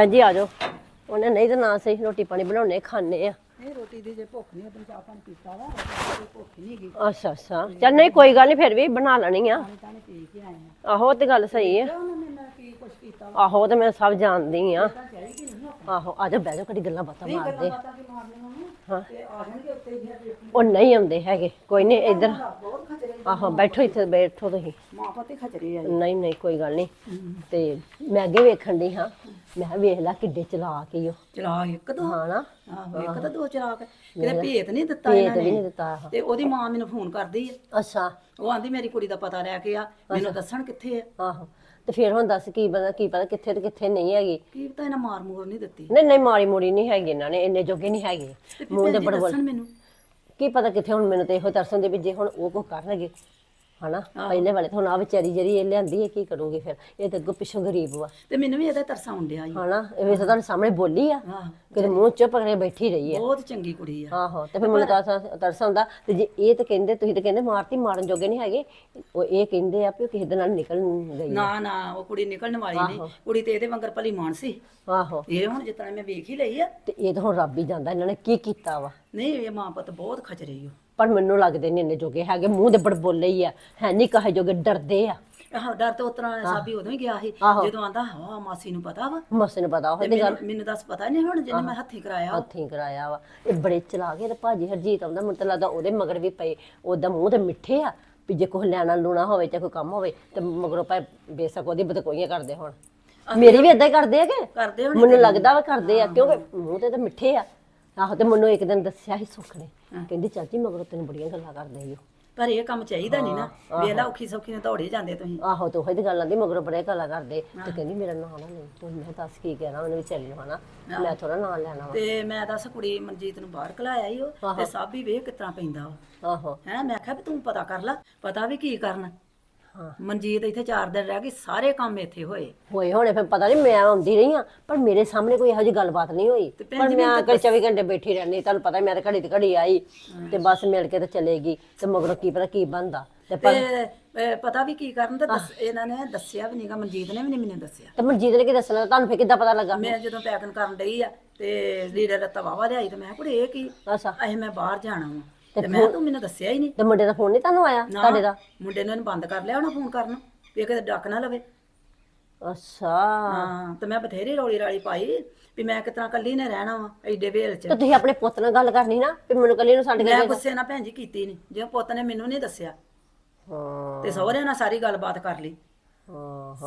ਭੈਣ ਜੀ ਆ ਜਾਓ। ਉਹਨੇ ਨਹੀਂ ਤਾਂ ਨਾ ਸਹੀ ਰੋਟੀ ਪਾਣੀ ਬਣਾਉਣੇ ਖਾਣੇ ਆ। ਇਹ ਰੋਟੀ ਦੀ ਜੇ ਭੁੱਖ ਨਹੀਂ ਆਪਣੀ ਚਾਹ ਪਾਣੀ ਪੀਤਾ ਵਾ ਕੋਈ ਭੁੱਖ ਨਹੀਂ ਗਈ ਅੱਛਾ ਅੱਛਾ। ਚੱਲ ਨਹੀਂ ਕੋਈ ਗੱਲ ਨਹੀਂ ਫਿਰ ਵੀ ਬਣਾ ਲੈਣੀ ਆ। ਪਾਣੀ ਤਾਂ ਪੀ ਕੇ ਆਏ ਆ। ਆਹੋ ਉਹ ਤੇ ਗੱਲ ਸਹੀ ਆ। ਉਹਨਾਂ ਨੇ ਨਾ ਕੀ ਕੁਛ ਕੀਤਾ ਆਹੋ ਉਹ ਤੇ ਮੈਂ ਸਭ ਜਾਣਦੀ ਆ। ਤਾਂ ਚਾਹੀਦੀ ਨਹੀਂ ਆਹੋ ਆ ਜਾ ਬਹਿ ਜਾ ਕਦੀ ਗੱਲਾਂ ਬਾਤਾਂ ਮਾਰਦੇ ਪਤਾ ਕਿ ਮਾਰਨੇ ਨੂੰ ਹਾਂ। ਤੇ ਆ ਜਾਣਗੇ ਉੱਤੇ ਹੀ ਫਿਰ ਉਹ ਨਹੀਂ ਆਉਂਦੇ ਹੈਗੇ ਕੋਈ ਨਹੀਂ ਇੱਧਰ। ਬਹੁਤ ਆਹੋ ਬੈਠੋ ਇੱਥੇ ਬੈਠੋ ਤੁਸੀਂ। ਮਾਂ ਪਤੀ ਖਚਰੇ ਆ ਨਹੀਂ ਨਹੀਂ ਕੋਈ ਗੱਲ ਨਹੀਂ। ਤੇ ਮੈਂ ਅੱਗੇ ਵੇਖਣ ਦੀ ਹਾਂ। ਮੈਂ ਕਿਹਾ ਵੇਖ ਲੈ ਕਿੱਡੇ ਚਲਾ ਕੇ ਉਹ ਚਲਾ ਇੱਕ ਦੋ? ਹਾਂ ਨਾ। ਆਹੋ ਇੱਕ ਤਾਂ ਦੋ ਚਲਾ ਕੇ ਕਿਤੇ ਭੇਤ ਨਹੀਂ ਦਿੱਤਾ ਭੇਤ ਇਹਨਾਂ ਵੀ ਨਹੀਂ ਨੇ ਦਿੱਤਾ ਆਹ। ਤੇ ਉਹਦੀ ਮਾਂ ਮੈਨੂੰ ਫੋਨ ਕਰਦੀ ਆ। ਅੱਛਾ। ਉਹ ਆਂਦੀ ਮੇਰੀ ਕੁੜੀ ਦਾ ਪਤਾ ਲੈ ਕੇ ਆ। ਮੈਨੂੰ ਦੱਸਣ ਕਿੱਥੇ ਆ? ਆਹੋ। ਤੇ ਫਿਰ ਹੁਣ ਦੱਸ ਕੀ ਪਤਾ ਕੀ ਪਤਾ ਕਿੱਥੇ ਤੇ ਕਿੱਥੇ ਨਹੀਂ ਹੈਗੀ। ਕੀ ਪਤਾ ਇਹਨਾਂ ਮਾਰ ਮੂਰ ਨਹੀਂ ਦਿੱਤੀ। ਨਹੀਂ ਨਹੀਂ ਮਾੜੀ ਮੋੜੀ ਨਹੀਂ ਹੈਗੀ ਇਹਨਾਂ ਨੇ। ਇੰਨੇ ਜੋਗੇ ਨਹੀਂ ਹੈਗੇ। ਤੇ ਮੂੰਹ ਦੇ ਭੈਣ ਜੀ ਬੜ ਦੱਸਣ ਮੈਨੂੰ। ਕੀ ਪਤਾ ਕਿੱਥੇ ਹੁਣ ਮੈਨੂੰ ਤੇ ਇਹੋ ਤਰਸਣ ਦੇ ਵੀ ਜੇ ਹੁਣ ਉਹ ਕੋ ਕਰਨਗੇ। ਹਨਾ? ਪਹਿਲੇ ਵਾਲੇ ਤਾਂ ਹੁਣ ਆ ਵਿਚਾਰੀ ਜਿਹੜੀ ਇਹ ਲਿਆਂਦੀ ਹੈ ਕੀ ਕਰੂਗੀ ਫਿਰ? ਇਹ ਤਾਂ ਅੱਗੋਂ ਪਿੱਛੋਂ ਗਰੀਬ ਵਾ। ਤੇ ਮੈਨੂੰ ਵੀ ਇਹਦਾ ਤਰਸ ਆਉਣ ਡਿਆ ਈ। ਹਨਾ? ਇਹ ਵੀ ਤਾਂ ਤੁਹਾਡੇ ਸਾਹਮਣੇ ਬੋਲੀ ਆ। ਆਹ ਕਿਤੇ ਮੂੰਹ ਚੁੱਪ ਕਰਕੇ ਬੈਠੀ ਰਹੀ ਆ। ਬਹੁਤ ਚੰਗੀ ਕੁੜੀ ਆ। ਆਹੋ ਤੇ ਫਿਰ ਮੈਨੂੰ ਤਾਂ ਤਰਸ ਆਉਂਦਾ। ਤੇ ਜੇ ਇਹ ਤਾਂ ਕਹਿੰਦੇ ਤੁਸੀਂ ਤਾਂ ਕਹਿੰਦੇ ਮਾਰਤੀ ਮਾਰਨ ਜੋਗੇ ਨਹੀਂ ਹੈਗੇ। ਉਹ ਇਹ ਕਹਿੰਦੇ ਆ ਵੀ ਉਹ ਕਿਸੇ ਦੇ ਨਾਲ ਨਿਕਲ ਗਈ ਨਾ ਨਾ ਉਹ ਕੁੜੀ ਨਿਕਲਣ ਵਾਲੀ ਨਹੀਂ। ਕੁੜੀ ਤੇ ਇਹਦੇ ਵਾਂਗਰ ਭਲੀ ਮਾਨ ਸੀ। ਆਹੋ। ਇਹ ਹੁਣ ਜਿੱਤਣਾ ਮੈਂ ਵੇਖ ਹੀ ਲਈ ਆ। ਤੇ ਇਹ ਤਾਂ ਹੁਣ ਰੱਬ ਹੀ ਜਾਂਦਾ ਇਹਨਾਂ ਨੇ ਕੀ ਕੀਤਾ ਵਾ। ਨਹੀਂ ਇਹ ਮਾਂ ਪੁੱਤ ਬਹੁਤ ਖਚਰੇ ਈ ਓ। ਪਰ ਮੈਨੂੰ ਲੱਗਦੇ ਨਹੀਂ ਇੰਨੇ ਜੋਗੇ ਹੈਗੇ ਮੂੰਹ ਦੇ ਬੜ ਬੋਲੇ ਹੀ ਆ। ਹੈ ਨਹੀਂ ਕਹੇ ਜੋਗੇ ਡਰਦੇ ਆ। ਆਹ ਡਰ ਤੇ ਉਤਰਾ ਸਾਬੀ ਉਦੋਂ ਹੀ ਗਿਆ ਸੀ ਜਦੋਂ ਆਂਦਾ ਹਾਂ ਮਾਸੀ ਨੂੰ ਪਤਾ ਵਾ। ਮਸੇ ਨੂੰ ਪਤਾ ਉਹ ਤੇ ਮੈਨੂੰ ਮੈਨੂੰ ਦੱਸ ਪਤਾ ਨਹੀਂ ਹੁਣ ਜਿਹਨੇ ਮੈਂ ਹੱਥੀ ਕਰਾਇਆ। ਹੱਥੀਂ ਕਰਾਇਆ ਵਾ। ਇਹ ਬੜੇ ਚਲਾ ਗਏ ਤੇ ਭਾਜੀ ਹਰਜੀਤ ਆਉਂਦਾ ਮੈਨੂੰ ਤਾਂ ਲੱਗਦਾ ਉਹਦੇ ਮਗਰ ਵੀ ਪਏ ਉਹਦਾ ਮੂੰਹ ਤੇ ਮਿੱਠੇ ਆ ਵੀ ਜੇ ਕੋਈ ਲੈਣਾ ਲੂਣਾ ਹੋਵੇ ਚਾਹੇ ਕੋਈ ਕੰਮ ਹੋਵੇ ਤੇ ਮਗਰੋਂ ਭਾਵੇਂ ਬੇਸ਼ੱਕ ਉਹਦੀ ਬਦਕੋਈਆਂ ਕਰਦੇ ਹੁਣ। ਮੇਰੀ ਵੀ ਇਦਾਂ ਹੀ ਕਰਦੇ ਆ ਕਿ ਕਰਦੇ ਹੁਣ ਮੈਨੂੰ ਲੱਗਦਾ ਵਾ ਕਰਦੇ ਆ ਕਿਉਂਕਿ ਮੂੰਹ ਤੇ ਤਾਂ ਮਿੱਠੇ ਆ। ਆਹੋ ਤੇ ਮੈਨੂੰ ਇੱਕ ਦਿਨ ਦੱਸਿਆ ਸੀ ਸੁੱਖ ਨੇ। ਕਹਿੰਦੀ ਚਾਚੀ ਮਗਰੋਂ ਤੈਨੂੰ ਬੜੀਆਂ ਗੱਲਾਂ ਕਰਦੇ ਈ ਓ। ਪਰ ਇਹ ਕੰਮ ਚਾਹੀਦਾ ਨਹੀਂ ਨਾ। ਵੇਲਾ ਔਖੀ ਸੌਖੀ ਨੇ ਦੌੜੇ ਜਾਂਦੇ ਤੁਸੀਂ। ਆਹੋ ਤੇ ਉਹੀ ਦੀ ਗੱਲ ਆਂਦੀ ਮਗਰੋਂ ਬੜੇ ਗੱਲਾਂ ਕਰਦੇ। ਤੇ ਕਹਿੰਦੀ ਮੇਰਾ ਨਾਂ ਨਾ ਲਈ ਤੂੰ ਮੈਂ ਦੱਸ ਕੀ ਕਹਿਣਾ ਉਹਨੇ ਵੀ ਚੱਲੀ ਹਨਾ ਮੈਂ ਥੋੜਾ ਨਾਂ ਲੈਣਾ ਵਾ। ਤੇ ਮੈਂ ਦੱਸ ਕੁੜੀ ਮਨਜੀਤ ਨੂੰ ਬਾਹਰ ਕਲਾਇਆ ਈ ਉਹ ਤੇ ਸਾਬੀ ਵੇਖ ਕਿਤਨਾ ਪੈਂਦਾ ਵਾ। ਆਹੋ। ਹੈ ਮੈਂ ਆਖਿਆ ਵੀ ਤੂੰ ਪਤਾ ਕਰ ਲੈ ਪਤਾ ਵੀ ਕੀ ਕਰਨਾ। ਹਾਂ। ਮਨਜੀਤ ਇੱਥੇ 4 ਦਿਨ ਰਹਿ ਗਈ ਸਾਰੇ ਕੰਮ ਇੱਥੇ ਹੋਏ। ਹੋਏ ਹੋਣੇ ਫਿਰ ਪਤਾ ਨਹੀਂ ਮੈਂ ਆਉਂਦੀ ਰਹੀ ਆ ਪਰ ਮੇਰੇ ਸਾਹਮਣੇ ਕੋਈ ਇਹੋ ਜਿਹੀ ਗੱਲਬਾਤ ਨਹੀਂ ਹੋਈ। ਤੇ ਭੈਣ ਪਰ ਮੈਂ ਕਈ 24 ਘੰਟੇ ਬੈਠੀ ਰਹਿੰਦੀ ਤੁਹਾਨੂੰ ਪਤਾ ਮੈਂ ਤਾਂ ਘੜੀ ਦੀ ਘੜੀ ਆਈ ਤੇ ਬਸ ਮਿਲ ਕੇ ਤੇ ਚਲੇਗੀ ਤੇ ਮਗਰੋਂ ਕੀ ਪਤਾ ਕੀ ਬਣਦਾ। ਤੇ ਪਰ ਤੇ ਅਹ, ਪਤਾ ਵੀ ਕੀ ਕਰਨ ਤੇ ਦੱਸ ਇਹਨਾਂ ਨੇ ਦੱਸਿਆ ਵੀ ਨਹੀਂਗਾ ਮਨਜੀਤ ਨੇ ਵੀ ਨਹੀਂ ਮੈਨੂੰ ਦੱਸਿਆ। ਤੇ ਮਨਜੀਤ ਨੇ ਕੀ ਦੱਸਣਾ ਤੁਹਾਨੂੰ ਫਿਰ ਕਿੱਦਾਂ ਪਤਾ ਲੱਗਾ? ਮੈਂ ਜਦੋਂ ਪੈਕਿੰਗ ਕਰਨ ਡਈ ਆ ਤੇ ਲੀਡਰ ਰੱਤਾ ਵਾਵਾ ਲਿਆਈ ਤੇ ਮੈਂ ਕਿਹਾ ਕੁੜੇ ਇਹ ਕੀ? ਅੱਛਾ। ਅਹੇ ਮੈਂ ਬਾਹਰ ਜਾਣਾ ਵਾ। ਤੇ ਮੈਂ ਤੂੰ ਮੈਨੂੰ ਦੱਸਿਆ ਹੀ ਨਹੀਂ। ਤੇ ਮੁੰਡੇ ਦਾ ਫੋਨ ਨਹੀਂ ਤੁਹਾਨੂੰ ਆਇਆ ਨਾ ਤੁਹਾਡੇ ਦਾ? ਮੁੰਡੇ ਨੇ ਇਹਨੂੰ ਬੰਦ ਕਰ ਲਿਆ ਉਹਨਾਂ ਫੋਨ ਕਰਨ। ਵੀ ਇਹ ਕਿਤੇ ਡੱਕ ਨਾ ਲਵੇ। ਅੱਛਾ। ਹਾਂ ਤੇ ਮੈਂ ਬਥੇਰੀ ਰੌਲੀ ਰਾਲੀ ਪਾਈ ਵੀ ਮੈਂ ਕਿਤਨਾ ਕੱਲੀ ਨੇ ਰਹਿਣਾ ਵਾ ਐਡੇ ਵੇਲ ਚ। ਤੇ ਤੁਸੀਂ ਆਪਣੇ ਪੁੱਤ ਨਾਲ ਗੱਲ ਕਰਨੀ ਨਾ ਵੀ ਮੈਨੂੰ ਕੱਲੀ ਨੂੰ ਛੱਡ ਕੇ ਮੈਂ ਗੁੱਸੇ ਨਾਲ ਭੈਣ ਜੀ ਕੀਤੀ ਨਹੀਂ ਜੇ ਪੁੱਤ ਨੇ ਮੈਨੂੰ ਨਹੀਂ ਦੱਸਿਆ। ਹਾਂ। ਤੇ ਸਹੁਰਿਆਂ ਨਾਲ ਸਾਰੀ ਗੱਲਬਾਤ ਕਰ ਲਈ।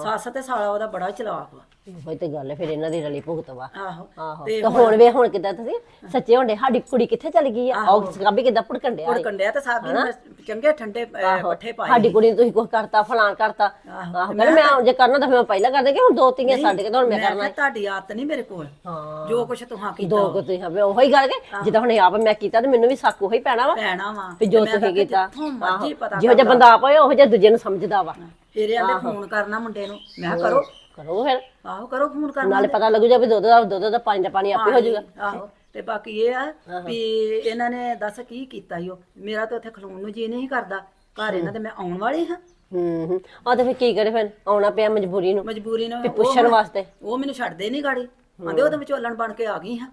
ਸੱਸ ਤੇ ਸਾਲਾ ਉਹਦਾ ਬੜਾ ਚਲਾਕ ਵਾ। ਹੋਈ ਤੇ ਗੱਲ ਹੈ ਫਿਰ ਇਹਨਾਂ ਦੀ ਰਲੀ ਭੁਗਤ ਵਾ। ਆਹੋ। ਆਹੋ। ਤੇ ਤੇ ਹੁਣ ਵੇ ਹੁਣ ਕਿੱਦਾਂ ਤੁਸੀਂ? ਸੱਚੇ ਹੁੰਦੇ ਸਾਡੀ ਕੁੜੀ ਕਿੱਥੇ ਚਲ ਗਈ ਆ? ਉਹ ਸਕਾਬੀ ਕਿੱਦਾਂ ਭੁੜਕਣ ਡਿਆ ਕੁੜ ਕੰਡਿਆ ਤੇ ਸਾਬੀ ਨੂੰ ਚੰਗੇ ਠੰਡੇ ਅਹ, ਪੱਠੇ ਪਾਏ ਸਾਡੀ ਕੁੜੀ ਨੂੰ ਤੁਸੀਂ ਕੁਝ ਕਰਤਾ ਫਲਾਣ ਕਰਤਾ। ਆਹੋ। ਆਹੋ ਕਹਿੰਦੇ ਮੈਂ ਜੇ ਕਰਨਾ ਤਾਂ ਫਿਰ ਮੈਂ ਪਹਿਲਾਂ ਕਰਦੇ ਕਿ ਹੁਣ ਦੋ ਤੀਆਂ ਛੱਡ ਕੇ ਤਾਂ ਹੁਣ ਮੈਂ ਮੈਂ ਕਰਨਾ ਕਿਹਾ ਤੁਹਾਡੀ ਆਦਤ ਨਹੀਂ ਮੇਰੇ ਕੋਲ। ਹਾਂ। ਜੋ ਕੁਛ ਤੁਹਾਂ ਕੀਤਾ ਦੋ ਕੁ ਤੁਸੀਂ ਹਵੇ ਉਹੀ ਗੱਲ ਕਿ ਜਿੱਦਾਂ ਹੁਣ ਆਪ ਮੈਂ ਕੀਤਾ ਤੇ ਮੈਨੂੰ ਵੀ ਸੱਕ ਉਹੀ ਪੈਣਾ ਵਾ ਪੈਣਾ ਵਾ। ਵੀ ਜੋ ਤੁਸੀਂ ਕੀਤਾ। ਮਰਜ਼ੀ ਪਤਾ ਜਿਹੋ ਜਿਹਾ ਬੰਦਾ ਆਪ ਹੋਏ ਉਹੋ ਜਿਹਾ ਦੂਜੇ ਨੂੰ ਸਮਝਦਾ ਵਾ। ਫਿਰ ਇਹ ਆਂਦੇ ਫੋਨ ਕਰਨਾ ਮੁੰਡੇ ਨੂੰ। ਮੈਂ ਕਿਹਾ ਕਰੋ। ਕਰੋ ਫਿਰ। ਆਹੋ ਕਰੋ ਫੋਨ ਕਰਨਾ ਨਾਲੇ ਪਤਾ ਲੱਗੂ ਜਾ ਵੀ ਦੁੱਧ ਦਾ ਦੁੱਧ ਦਾ ਪਾਣੀ ਦਾ ਪਾਣੀ ਆਪੇ ਹੋ ਜਾਊਗਾ। ਆਹੋ। ਤੇ ਬਾਕੀ ਇਹ ਆ ਵੀ ਇਹਨਾਂ ਨੇ ਦੱਸ ਕੀ ਕੀਤਾ ਈ ਉਹ। ਮੇਰਾ ਤਾਂ ਉੱਥੇ ਖਲੋਣ ਨੂੰ ਜੀ ਨਹੀਂ ਕਰਦਾ। ਘਰ ਇਹਨਾਂ ਦੇ ਮੈਂ ਆਉਣ ਵਾਲੀ ਹਾਂ। ਹੂੰ ਹੂੰ। ਆ ਤੇ ਫਿਰ ਕੀ ਕਰੇ ਫਿਰ? ਆਉਣਾ ਪਿਆ ਮਜਬੂਰੀ ਨੂੰ। ਮਜਬੂਰੀ ਨਾਲ ਵੀ ਪੁੱਛਣ ਵਾਸਤੇ। ਉਹ ਮੈਨੂੰ ਛੱਡਦੇ ਨਹੀਂ ਗਾੜੀ। ਆਂਦੇ ਉਹ ਤਾਂ ਵਿਚੋਲਣ ਬਣ ਕੇ ਆ ਗਈ ਹਾਂ।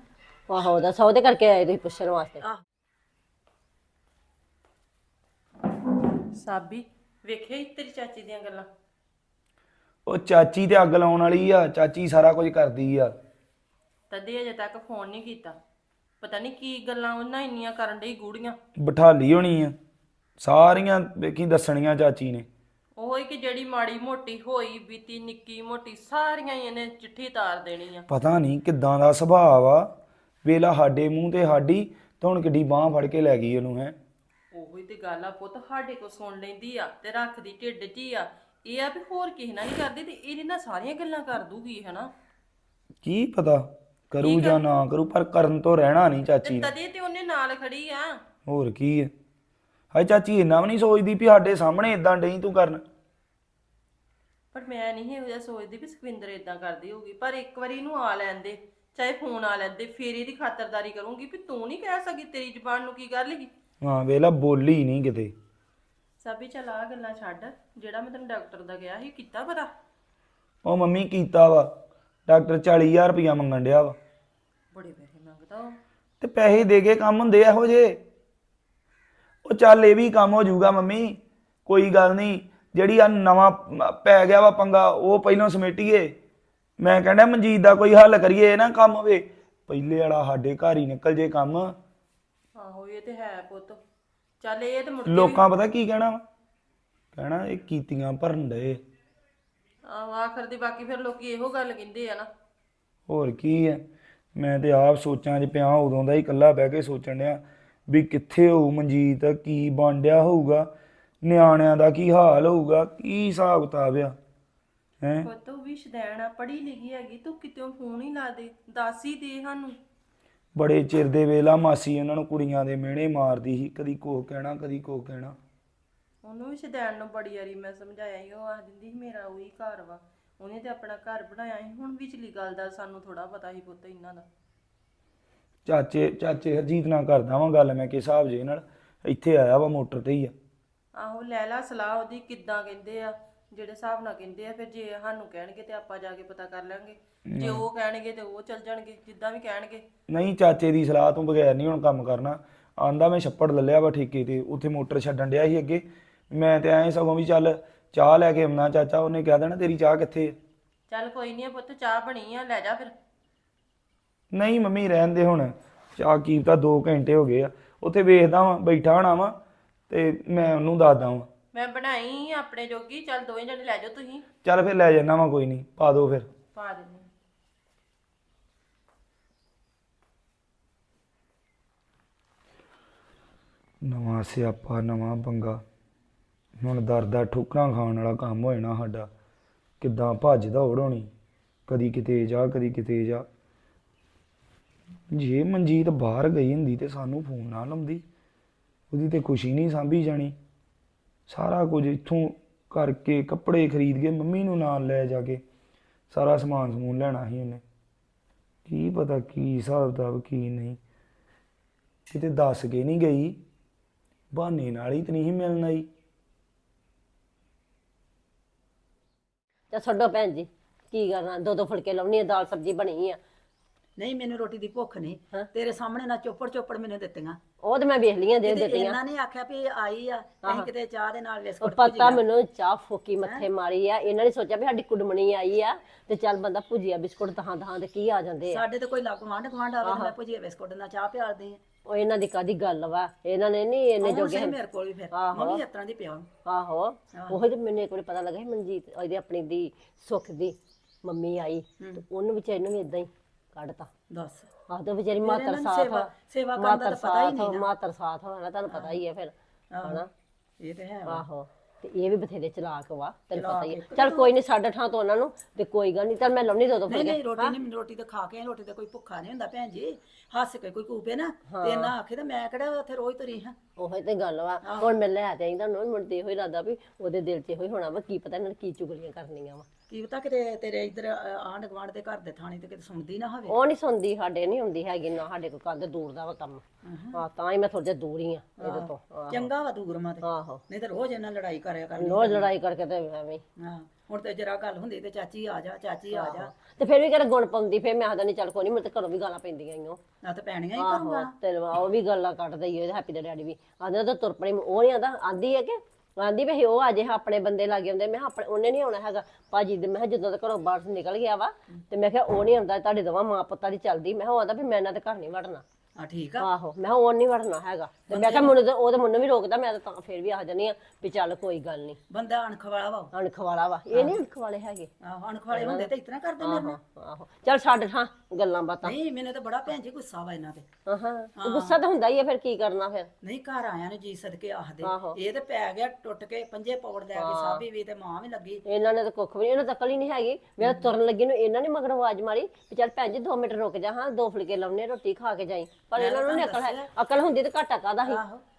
ਆਹੋ ਉਹਦਾ ਸੌਦੇ ਕਰਕੇ ਆਏ ਤੁਸੀਂ ਪੁੱਛਣ ਵਾਸਤੇ। ਆਹ। ਸਾਬੀ ਵੇਖਿਆ ਈ ਤੇਰੀ ਚਾਚੀ ਦੀਆਂ ਗੱਲਾਂ? ਉਹ ਚਾਚੀ ਤੇ ਅੱਗ ਲਾਉਣ ਵਾਲੀ ਆ ਚਾਚੀ ਸਾਰਾ ਕੁਝ ਕਰਦੀ ਆ। ਤਦੇ ਅਜੇ ਤੱਕ ਫੋਨ ਨਹੀਂ ਕੀਤਾ। ਪਤਾ ਨਹੀਂ ਕੀ ਗੱਲਾਂ ਉਹਨਾਂ ਇੰਨੀਆਂ ਕਰਨ ਡਈ ਗੂੜੀਆਂ। ਬਿਠਾਲੀ ਹੋਣੀ ਆ। ਸਾਰੀਆਂ ਵੇਖੀ ਦੱਸਣੀਆਂ ਚਾਚੀ ਨੇ। ਉਹ ਹੀ ਕਿ ਜਿਹੜੀ ਮਾੜੀ ਮੋਟੀ ਹੋਈ ਬੀਤੀ ਨਿੱਕੀ ਮੋਟੀ ਸਾਰੀਆਂ ਹੀ ਇਹਨੇ ਚਿੱਠੀ ਤਾਰ ਦੇਣੀ ਆ ਪਤਾ ਨਹੀਂ ਕਿੱਦਾਂ ਦਾ ਸੁਭਾਅ ਆ ਵੇਲਾ ਸਾਡੇ ਮੂੰਹ ਤੇ ਸਾਡੀ ਤੇ ਹੁਣ ਕਿੱਡੀ ਬਾਹ ਫੜ ਕੇ ਲੈ ਗਈ ਉਹਨੂੰ ਹੈ। ਉਹੀ ਤੇ ਗੱਲ ਆ ਪੁੱਤ ਸਾਡੇ ਕੋ ਸੁਣ ਲੈਂਦੀ ਆ ਤੇ ਰੱਖਦੀ ਢਿੱਡ 'ਚ ਹੀ ਆ। ਇਹ ਆ ਵੀ ਹੋਰ ਕਿਸੇ ਨਾਲ ਨਹੀਂ ਕਰਦੀ ਤੇ ਇਹਦੇ ਨਾਲ ਸਾਰੀਆਂ ਗੱਲਾਂ ਕਰ ਦੂਗੀ ਹਨਾ? ਕੀ ਪਤਾ ਕਰੂ ਜਾਂ ਨਾ ਕਰੂ ਪਰ ਕਰਨ ਤੋਂ ਰਹਿਣਾ ਨਹੀਂ ਚਾਚੀ ਨੇ। ਤਦੇ ਤੇ ਉਹਨੇ ਨਾਲ ਖੜੀ ਆ। ਹੋਰ ਕੀ ਹੈ ਹਾਏ ਚਾਚੀ ਇੰਨਾ ਵੀ ਨਹੀਂ ਸੋਚਦੀ ਵੀ ਸਾਡੇ ਸਾਹਮਣੇ ਇਦਾਂ ਡਈ ਤੂੰ ਕਰਨ। ਪਰ ਮੈਂ ਨਹੀਂ ਇਹ ਜਿਹਾ ਸੋਚਦੀ ਵੀ ਸੁਖਵਿੰਦਰ ਇਦਾਂ ਕਰਦੀ ਹੋਊਗੀ ਪਰ ਇੱਕ ਵਾਰੀ ਇਹਨੂੰ ਆ ਲੈਂਦੇ ਚਾਹੇ ਫੋਨ ਆ ਲੈਂਦੇ ਫੇਰ ਇਹਦੀ ਖਾਤਰਦਾਰੀ ਕਰੂੰਗੀ ਵੀ ਤੂੰ ਨਹੀਂ ਕਹਿ ਸਕੀ ਤੇਰੀ ਜ਼ਬਾਨ ਨੂੰ ਕੀ ਗੱਲ ਹੈਗੀ। ਹਾਂ ਵੇਲਾ ਬੋਲੀ ਨਹੀਂ ਕਿਤੇ। ਸਾਬੀ ਚੱਲ ਆ ਗੱਲਾਂ ਛੱਡ। ਜਿਹੜਾ ਮੈਂ ਤੈਨੂੰ ਡਾਕਟਰ ਦਾ ਗਿਆ ਸੀ ਕੀਤਾ ਪਤਾ? ਉਹ ਮੰਮੀ ਕੀਤਾ ਵਾ। ਡਾਕਟਰ 40000 ਰੁਪਇਆ ਮੰਗਣ ਡਿਆ ਵਾ। ਬੜੇ ਪੈਸੇ ਮੰਗਦਾ ਉਹ। ਤੇ ਪੈਸੇ ਦੇ ਕੇ ਕੰਮ ਹੁੰਦੇ ਇਹੋ ਜੇ ਉਹ ਚੱਲ ਇਹ ਵੀ ਕੰਮ ਹੋ ਜਾਊਗਾ ਮੰਮੀ। ਕੋਈ ਗੱਲ ਨਹੀਂ ਜਿਹੜੀ ਆ ਨਵਾਂ ਪੈ ਗਿਆ ਵਾ ਪੰਗਾ ਉਹ ਪਹਿਲਾਂ ਸਮੇਟੀਏ। ਮੈਂ ਕਹਿੰਦਾ ਮਨਜੀਤ ਦਾ ਕੋਈ ਹੱਲ ਕਰੀਏ ਨਾ ਕੰਮ ਹੋਵੇ। ਪਹਿਲੇ ਵਾਲਾ ਸਾਡੇ ਘਰ ਹੀ ਨਿਕਲ ਜੇ ਕੰਮ। ਆਹੋ ਇਹ ਤੇ ਹੈ ਪੁੱਤ। ਚੱਲ ਇਹ ਤੇ ਮੁੜ ਕੇ ਲੋਕਾਂ ਪਤਾ ਕੀ ਕਹਿਣਾ ਵਾ? ਕਹਿਣਾ ਇਹ ਕੀਤੀਆਂ ਭਰਨ ਡਏ ਆਹੋ ਆਖਰ ਦੀ ਬਾਕੀ ਫਿਰ ਲੋਕੀ ਇਹੋ ਗੱਲ ਕਹਿੰਦੇ ਆ ਨਾ। ਹੋਰ ਕੀ ਹੈ? ਮੈਂ ਤੇ ਆਪ ਸੋਚਾਂ 'ਚ ਪਿਆ ਉਦੋਂ ਦਾ ਹੀ ਇਕੱਲਾ ਬਹਿ ਕੇ ਸੋਚਣ ਡਿਆ ਵੀ ਕਿੱਥੇ ਹੋਊ ਮਨਜੀਤ ਕੀ ਬਣ ਡਿਆ ਹੋਊਗਾ ਨਿਆਣਿਆਂ ਦਾ ਕੀ ਹਾਲ ਹੋਊਗਾ ਕੀ ਹਿਸਾਬ ਕਿਤਾਬ ਆ? ਹੈ? ਪੁੱਤ ਉਹ ਵੀ ਸ਼ਦੈਣ ਆ ਪੜ੍ਹੀ ਲਿਖੀ ਹੈਗੀ ਤੂੰ ਕਿਤੋਂ ਫੋਨ ਹੀ ਲਾ ਦੇ ਦੱਸ ਹੀ ਦੇ ਸਾਨੂੰ। ਬੜੇ ਚਿਰ ਦੇ ਵੇਲਾ ਮਾਸੀ ਉਹਨਾਂ ਨੂੰ ਕੁੜੀਆਂ ਦੇ ਮਿਹਣੇ ਮਾਰਦੀ ਸੀ ਕਦੀ ਕੋਹ ਕਹਿਣਾ ਕਦੀ ਕੋਹ ਕਹਿਣਾ। ਉਹਨੂੰ ਵੀ ਸ਼ਦੈਣ ਨੂੰ ਬੜੀ ਵਾਰੀ ਮੈਂ ਸਮਝਾਇਆ ਸੀ ਉਹ ਆਖ ਦਿੰਦੀ ਸੀ ਮੇਰਾ ਉਹੀ ਘਰ ਵਾ ਉਹਨੇ ਤੇ ਆਪਣਾ ਘਰ ਬਣਾਇਆ ਸੀ ਹੁਣ ਵਿਚਲੀ ਗੱਲ ਦਾ ਸਾਨੂੰ ਥੋੜਾ ਪਤਾ ਸੀ ਪੁੱਤ ਇਹਨਾਂ ਦਾ। ਚਾਚੇ ਚਾਚੇ ਹਰਜੀਤ ਨਾਲ ਕਰਦਾ ਵਾਂ ਗੱਲ ਮੈਂ ਕਿਸ ਹਿਸਾਬ ਜੇ ਨਾਲ ਇੱਥੇ ਆਇਆ ਵਾ ਮੋਟਰ ਤੇ ਹੀ ਆ। ਆਹੋ ਲੈ ਲਾ ਸਲਾਹ ਉਹਦੀ ਕਿੱਦਾਂ ਕਹਿੰਦੇ ਆ ਜਿਹੜੇ ਹਿਸਾਬ ਨਾਲ ਕਹਿੰਦੇ ਆ ਫਿਰ ਜੇ ਸਾਨੂੰ ਕਹਿਣਗੇ ਤੇ ਆਪਾਂ ਜਾ ਕੇ ਪਤਾ ਕਰ ਲਾਂਗੇ। ਜੇ ਉਹ ਕਹਿਣਗੇ ਤੇ ਉਹ ਚੱਲ ਜਾਣਗੇ ਜਿੱਦਾਂ ਵੀ ਕਹਿਣਗੇ। ਨਹੀਂ ਚਾਚੇ ਦੀ ਸਲਾਹ ਤੋਂ ਬਗੈਰ ਨਹੀਂ ਹੁਣ ਕੰਮ ਕਰਨਾ। ਆਂਦਾ ਮੈਂ ਛੱਪੜ ਲੈ ਲਿਆ ਵਾ ਠੇਕੇ ਤੇ ਉੱਥੇ ਮੋਟਰ ਛੱਡਣ ਡਿਆ ਸੀ ਅੱਗੇ। ਮੈਂ ਤੇ ਐਂ ਸਗੋਂ ਵੀ ਚੱਲ ਚਾਹ ਲੈ ਕੇ ਆਉਣਾ ਚਾਚਾ ਉਹਨੇ ਕਹਿ ਦੇਣਾ ਤੇਰੀ ਚਾਹ ਕਿੱਥੇ ਹੈ ਚੱਲ ਕੋਈ ਨਹੀਂ ਪੁੱਤ ਚਾਹ ਬਣੀ ਆ ਲੈ ਜਾ ਫਿਰ। ਨਹੀਂ ਮੰਮੀ ਰਹਿਣ ਦੇ ਹੁਣ। ਚਾਹ ਕੀ ਤਾਂ 2 ਘੰਟੇ ਹੋ ਗਏ ਆ। ਉੱਥੇ ਵੇਖਦਾ ਵਾਂ ਬੈਠਾ ਹੋਣਾ ਵਾਂ ਤੇ ਮੈਂ ਉਹਨੂੰ ਦੱਸਦਾ ਵਾਂ। ਮੈਂ ਬਣਾਈ ਆਪਣੇ ਜੋਗੀ ਚੱਲ ਦੋਵੇਂ ਜਣੇ ਲੈ ਜਾਓ ਤੁਸੀਂ। ਚੱਲ ਫਿਰ ਲੈ ਜਾਣਾ ਵਾਂ ਕੋਈ ਨਹੀਂ ਪਾ ਦੋ ਫਿਰ। ਪਾ ਦਿੰਦੇ ਨਵਾਂ ਸਿਆਪਾ ਨਵਾਂ ਪੰਗਾ। ਹੁਣ ਦਰ ਦਾ ਠੋਕਰਾਂ ਖਾਣ ਵਾਲਾ ਕੰਮ ਹੋ ਜਾਣਾ ਸਾਡਾ। ਕਿੱਦਾਂ ਭੱਜ ਦੌੜ ਹੋਣੀ? ਕਦੀ ਕਿਤੇ ਜਾ ਕਦੀ ਕਿਤੇ ਜਾ। ਜੇ ਮਨਜੀਤ ਬਾਹਰ ਗਈ ਹੁੰਦੀ ਤੇ ਸਾਨੂੰ ਫੋਨ ਨਾ ਲਾਉਂਦੀ ਉਹਦੀ ਤੇ ਖੁਸ਼ੀ ਨਹੀਂ ਸਾਂਭੀ ਜਾਣੀ। ਸਾਰਾ ਕੁਝ ਇੱਥੋਂ ਕਰਕੇ ਕੱਪੜੇ ਖਰੀਦ ਕੇ ਮੰਮੀ ਨੂੰ ਨਾਲ ਲੈ ਜਾ ਕੇ ਸਾਰਾ ਸਮਾਨ ਸਮੂਨ ਲੈਣਾ ਸੀ ਉਹਨੇ। ਕੀ ਪਤਾ ਕੀ ਹਿਸਾਬ ਦਾ ਕੀ ਨਹੀਂ। ਕਿਤੇ ਦੱਸ ਕੇ ਨਹੀਂ ਗਈ। ਬਹਾਨੇ ਨਾਲ ਹੀ ਤੇ ਨਹੀਂ ਸੀ ਮਿਲਣ ਆਈ। ਤੇ ਛੱਡੋ ਭੈਣ ਜੀ, ਕੀ ਕਰਨਾ? ਦੋ ਦੋ ਫੁਲਕੇ ਲਾਉਣੀ ਆ, ਦਾਲ ਸਬਜ਼ੀ ਬਣੀ ਆ। ਨਹੀਂ ਮੈਨੂੰ ਰੋਟੀ ਦੀ ਭੁੱਖ ਨਹੀਂ। ਤੇਰੇ ਸਾਹਮਣੇ ਨਾ ਚੋਪੜ ਚੋਪੜ ਮੈਨੂੰ ਦਿੱਤੀਆਂ। ਉਹ ਤੇ ਮੈਂ ਵੇਖ ਲੀਆਂ ਦੇ ਦਿੱਤੀਆਂ। ਇਹਨਾਂ ਨੇ ਆਖਿਆ ਵੀ ਇਹ ਆਈ ਆ ਅਸੀਂ ਕਿਤੇ ਚਾਹ ਦੇ ਨਾਲ ਬਿਸਕੁਟ ਪਤਾ ਮੈਨੂੰ ਚਾਹ ਫੋਕੀ ਮੱਥੇ ਮਾਰੀ ਆ। ਇਹਨਾਂ ਨੇ ਸੋਚਿਆ ਵੀ ਸਾਡੀ ਕੁੜਮਣੀ ਆਈ ਆ ਤੇ ਚੱਲ ਬੰਦਾ ਭੁਜੀਆ ਬਿਸਕੁਟ ਤਹਾਂ ਤਹਾਂ ਤੇ ਕੀ ਆ ਜਾਂਦੇ ਆ। ਸਾਡੇ ਤੇ ਕੋਈ ਲੱਗ ਗਵਾਂਢ ਗਵਾਂਢ ਆਵੇ ਤੇ ਮੈਂ ਭੁਜੀਆ ਬਿਸਕੁਟ ਨਾਲ ਚਾਹ ਪਿਆਲਦੀ ਆ। ਉਹ ਇਹਨਾਂ ਦੀ ਕਾਦੀ ਗੱਲ ਵਾ? ਇਹਨਾਂ ਨੇ ਨਹੀਂ ਇਹਨੇ ਹੁਣ ਜੋਗੇ ਮੇਰੇ ਕੋਲ ਵੀ ਫਿਰ। ਮੰਮੀ ਇਸ ਤਰ੍ਹਾਂ ਦੀ ਪਿਆ ਆਹੋ। ਉਹ ਤੇ ਮੈਨੂੰ ਇੱਕ ਵਾਰੀ ਪਤਾ ਲੱਗਾ ਸੀ ਮਨਜੀਤ ਉਹਦੀ ਆਪਣੀ ਦੀ ਸੁੱਖ ਦੀ ਮੰਮੀ ਆਈ। ਤੇ ਉਹਨੂੰ ਵਿਚਾਰੀ ਨੂੰ ਵੀ ਇਦਾਂ ਹੀ ਕੱਢਤਾ। ਦੱਸ। ਆਹ ਤੇ ਵਿਚਾਰੀ ਮਾਤਰ ਇਹਨਾਂ ਨੂੰ ਸਾਥ ਸੇਵਾ- ਸੇਵਾ ਕਰਨ ਦਾ ਮਾਤਰ ਤਾਂ ਪਤਾ ਹੀ ਸਾਥ ਨਹੀਂ ਨਾ। ਮਾਤਰ ਸਾਥ ਹੋਣਾ ਤੁਹਾਨੂੰ ਪਤਾ ਹੀ ਹੈ ਫਿਰ ਹਨਾ? ਇਹ ਤੇ ਹੈ ਵਾ। ਆਹੋ ਤੇ ਇਹ ਵੀ ਬਥੇਰੇ ਚਲਾਕ ਵਾ ਤੈਨੂੰ ਪਤਾ ਹੀ ਹੈ। ਚੱਲ ਕੋਈ ਨਹੀਂ ਸਾਡਾ ਠਾਂ ਤੋਂ ਉਹਨਾਂ ਨੂੰ ਤੇ ਕੋਈ ਗੱਲ ਨਹੀਂ ਚੱਲ ਮੈਂ ਲਾਉਣੀ ਦੋ ਦੋ ਨਹੀਂ ਨਹੀਂ ਰੋਟੀ ਨਹੀਂ ਰੋਟੀ ਤਾਂ ਖਾ ਕੇ ਰੋਟੀ ਤੇ ਕੋਈ ਭੁੱਖਾ ਨਹੀਂ ਹੁੰਦਾ ਭੈਣ ਜੀ। ਹੱਸ ਕੇ ਕੋਈ ਕੂਪੇ ਨਾ ਤੇ ਨਾ ਆਖੇ ਤਾਂ ਮੈਂ ਕਿਹੜਾ ਉੱਥੇ ਰੋਜ਼ ਤੁਰੀ ਹਾਂ? ਉਹੀ ਤੇ ਗੱਲ ਵਾ। ਹੁਣ ਮੈਂ ਲੈ ਤੇ ਆਈ ਤੁਹਾਨੂੰ ਮੈਨੂੰ ਤੇ ਇਹੋ ਹੀ ਇਰਾਦਾ ਵੀ ਉਹਦੇ ਦਿਲ 'ਚ ਇਹੋ ਹੀ ਹੋਣਾ ਵਾ ਕੀ ਪਤਾ ਇਹਨਾਂ ਨੇ ਕੀ ਚੁਗਲੀਆਂ ਕਰਨੀਆਂ ਵਾ। ਕੀ ਪਤਾ ਕਿਤੇ ਤੇਰੇ ਇੱਧਰ ਆਂਢ ਗੁਆਂਢ ਦੇ ਘਰ ਦੇ ਥਾਣੇ ਤੇ ਕਿਤੇ ਸੁਣਦੀ ਨਾ ਹੋਵੇ? ਉਹ ਨਹੀਂ ਸੁਣਦੀ ਸਾਡੇ ਨਹੀਂ ਹੁੰਦੀ ਹੈਗੀ ਨਾ ਸਾਡੇ ਕੋਲ ਕੰਧ ਦੂਰ ਦਾ ਵਾ ਕੰਮ। ਹਾਂ ਤਾਂ ਹੀ ਮੈਂ ਥੋੜਾ ਦੂਰ ਹੀ ਆ ਇਹਦੇ ਤੋਂ। ਆਹ, ਚੰਗਾ ਵਾ ਦੂਰ ਮਾ ਤੇ। ਆਹੋ। ਨਹੀਂ ਤਾਂ ਰੋਜ਼ ਇਹਨਾਂ ਲੜਾਈ ਕਰਿਆ ਕਰ ਰੋਜ਼ ਲੜਾਈ ਕਰਕੇ ਤੇ ਐਵੇਂ ਹੀ। ਹਾਂ ਹੁਣ ਤੇ ਜਰਾ ਗੱਲ ਹੁੰਦੀ ਤੇ ਚਾਚੀ ਆ ਜਾ ਚਾਚੀ ਆ ਜਾ। ਤੇ ਫਿਰ ਵੀ ਕਿਹੜਾ ਗੁਣ ਪਾਉਂਦੀ ਫਿਰ ਮੈਂ ਆਦਾ ਨਹੀਂ ਚੱਲ ਕੋਈ ਨਹੀਂ ਮੇਰੇ ਤੇ ਘਰੋਂ ਵੀ ਗਾਲਾਂ ਪੈਂਦੀਆਂ ਓ। ਨਾ ਤੇ ਪੈਣੀਆਂ ਹੀ ਆਹੋ ਕਰੂਗਾ ਤੇ ਉਹ ਵੀ ਗੱਲਾਂ ਕੱਢਦਾ ਹੀ ਉਹਦੇ ਹੈਪੀ ਦਾ ਡੈਡੀ ਵੀ। ਆਂਦਾ ਤਾਂ ਤੁਰ ਪਣੀ ਉਹ ਨਹੀਂ ਆਂਦਾ ਆਂਦੀ ਹੈ ਕਿ? ਆਂਦੀ ਵੀ ਉਹ ਅਜੇ ਆਪਣੇ ਬੰਦੇ ਲੱਗੇ ਹੁੰਦੇ ਮੈਂ ਕਿਹਾ, ਆਪਣੇ, ਉਹਨੇ ਨਹੀਂ ਆਉਣਾ ਹੈਗਾ। ਭਾਜੀ ਦੇ, ਮੈਂ ਕਿਹਾ, ਜਦੋਂ ਤੱਕ ਘਰੋਂ ਬਾਹਰ ਨਿਕਲ ਗਿਆ ਵਾ, ਤੇ ਮੈਂ ਕਿਹਾ, ਉਹ ਨਹੀਂ ਆਉਂਦਾ, ਤੁਹਾਡੇ ਦੋਵਾਂ ਮਾਂ ਪੁੱਤਾਂ ਦੀ ਚੱਲਦੀ। ਮੈਂ ਕਿਹਾ, ਉਹ ਆਂਦਾ ਵੀ ਮੈਂ ਇਹਨਾਂ ਦੇ ਘਰ ਨਹੀਂ ਵੜਨਾ। ਆ ਠੀਕ ਆ। ਆਹੋ ਮੈਂ ਉਹ ਨਹੀਂ ਵੜਨਾ ਹੈਗਾ। ਤੇ ਮੈਂ ਕਿਹਾ ਮੈਨੂੰ ਤਾਂ ਉਹ ਤਾਂ ਮੈਨੂੰ ਵੀ ਰੋਕਦਾ ਮੈਂ ਤਾਂ ਤਾਂ ਫਿਰ ਵੀ ਆ ਜਾਂਦੀ ਆ ਵੀ ਚੱਲ ਕੋਈ ਗੱਲ ਨਹੀਂ ਬੰਦਾ ਅਣਖ ਵਾਲਾ ਵਾ ਅਣਖ ਵਾਲਾ ਵਾ। ਇਹ ਨਹੀਂ ਅਣਖ ਵਾਲੇ ਹੈਗੇ। ਆਹ ਅਣਖ ਵਾਲੇ ਹੁੰਦੇ ਤੇ ਇਤਨਾ ਕਰਦੇ ਮੇਰੇ ਨਾਲ ਆਹੋ ਆਹੋ। ਚੱਲ ਛੱਡ ਹਾਂ ਗੱਲਾਂ ਬਾਤਾਂ। ਨਹੀਂ ਮੈਨੂੰ ਤਾਂ ਬੜਾ ਭੈਣ ਜੀ ਗੁੱਸਾ ਵਾ ਇਹਨਾਂ ਤੇ। ਹਾਂ ਹਾਂ। ਗੁੱਸਾ ਤਾਂ ਹੁੰਦਾ ਹੀ ਹੈ ਫਿਰ ਕੀ ਕਰਨਾ ਫਿਰ? ਨਹੀਂ ਘਰ ਆਇਆਂ ਨੇ ਜੀ ਸਦਕੇ ਆਖਦੇ। ਆਹੋ। ਇਹ ਤੇ ਪੈ ਗਿਆ ਟੁੱਟ ਕੇ ਪੰਜੇ ਪੌੜ ਲੈ ਕੇ ਸਾਬੀ ਵੀ ਤੇ ਮਾਂ ਵੀ ਲੱਗੀ। ਇਹਨਾਂ ਨੇ ਤਾਂ ਕੁੱਖ ਵੀ ਇਹਨਾਂ ਤਾਂ ਅਕਲ ਹੀ ਨਹੀਂ ਹੈਗੀ। ਮੇਰਾ ਤੁਰਨ ਲੱਗੀ ਨੂੰ ਇਹਨਾਂ ਨੇ ਮਗਰ ਆਵਾਜ਼ ਮਾਰੀ ਵੀ ਚੱਲ ਭੈਣ ਜੀ 2 ਮਿੰਟ ਰੁਕ ਜਾ ਹਾਂ ਦੋ ਫੁਲਕੇ ਲਾਉਣੇ ਰੋਟੀ ਖਾ ਕੇ ਜਾਈ। ਪਰ ਇਹਨਾਂ ਨੂੰ ਨੀ ਅਕਲ ਹੈ ਅਕਲ ਹੁੰਦੀ ਤਾਂ ਘਾਟਾ ਕਾਦਾ ਸੀ?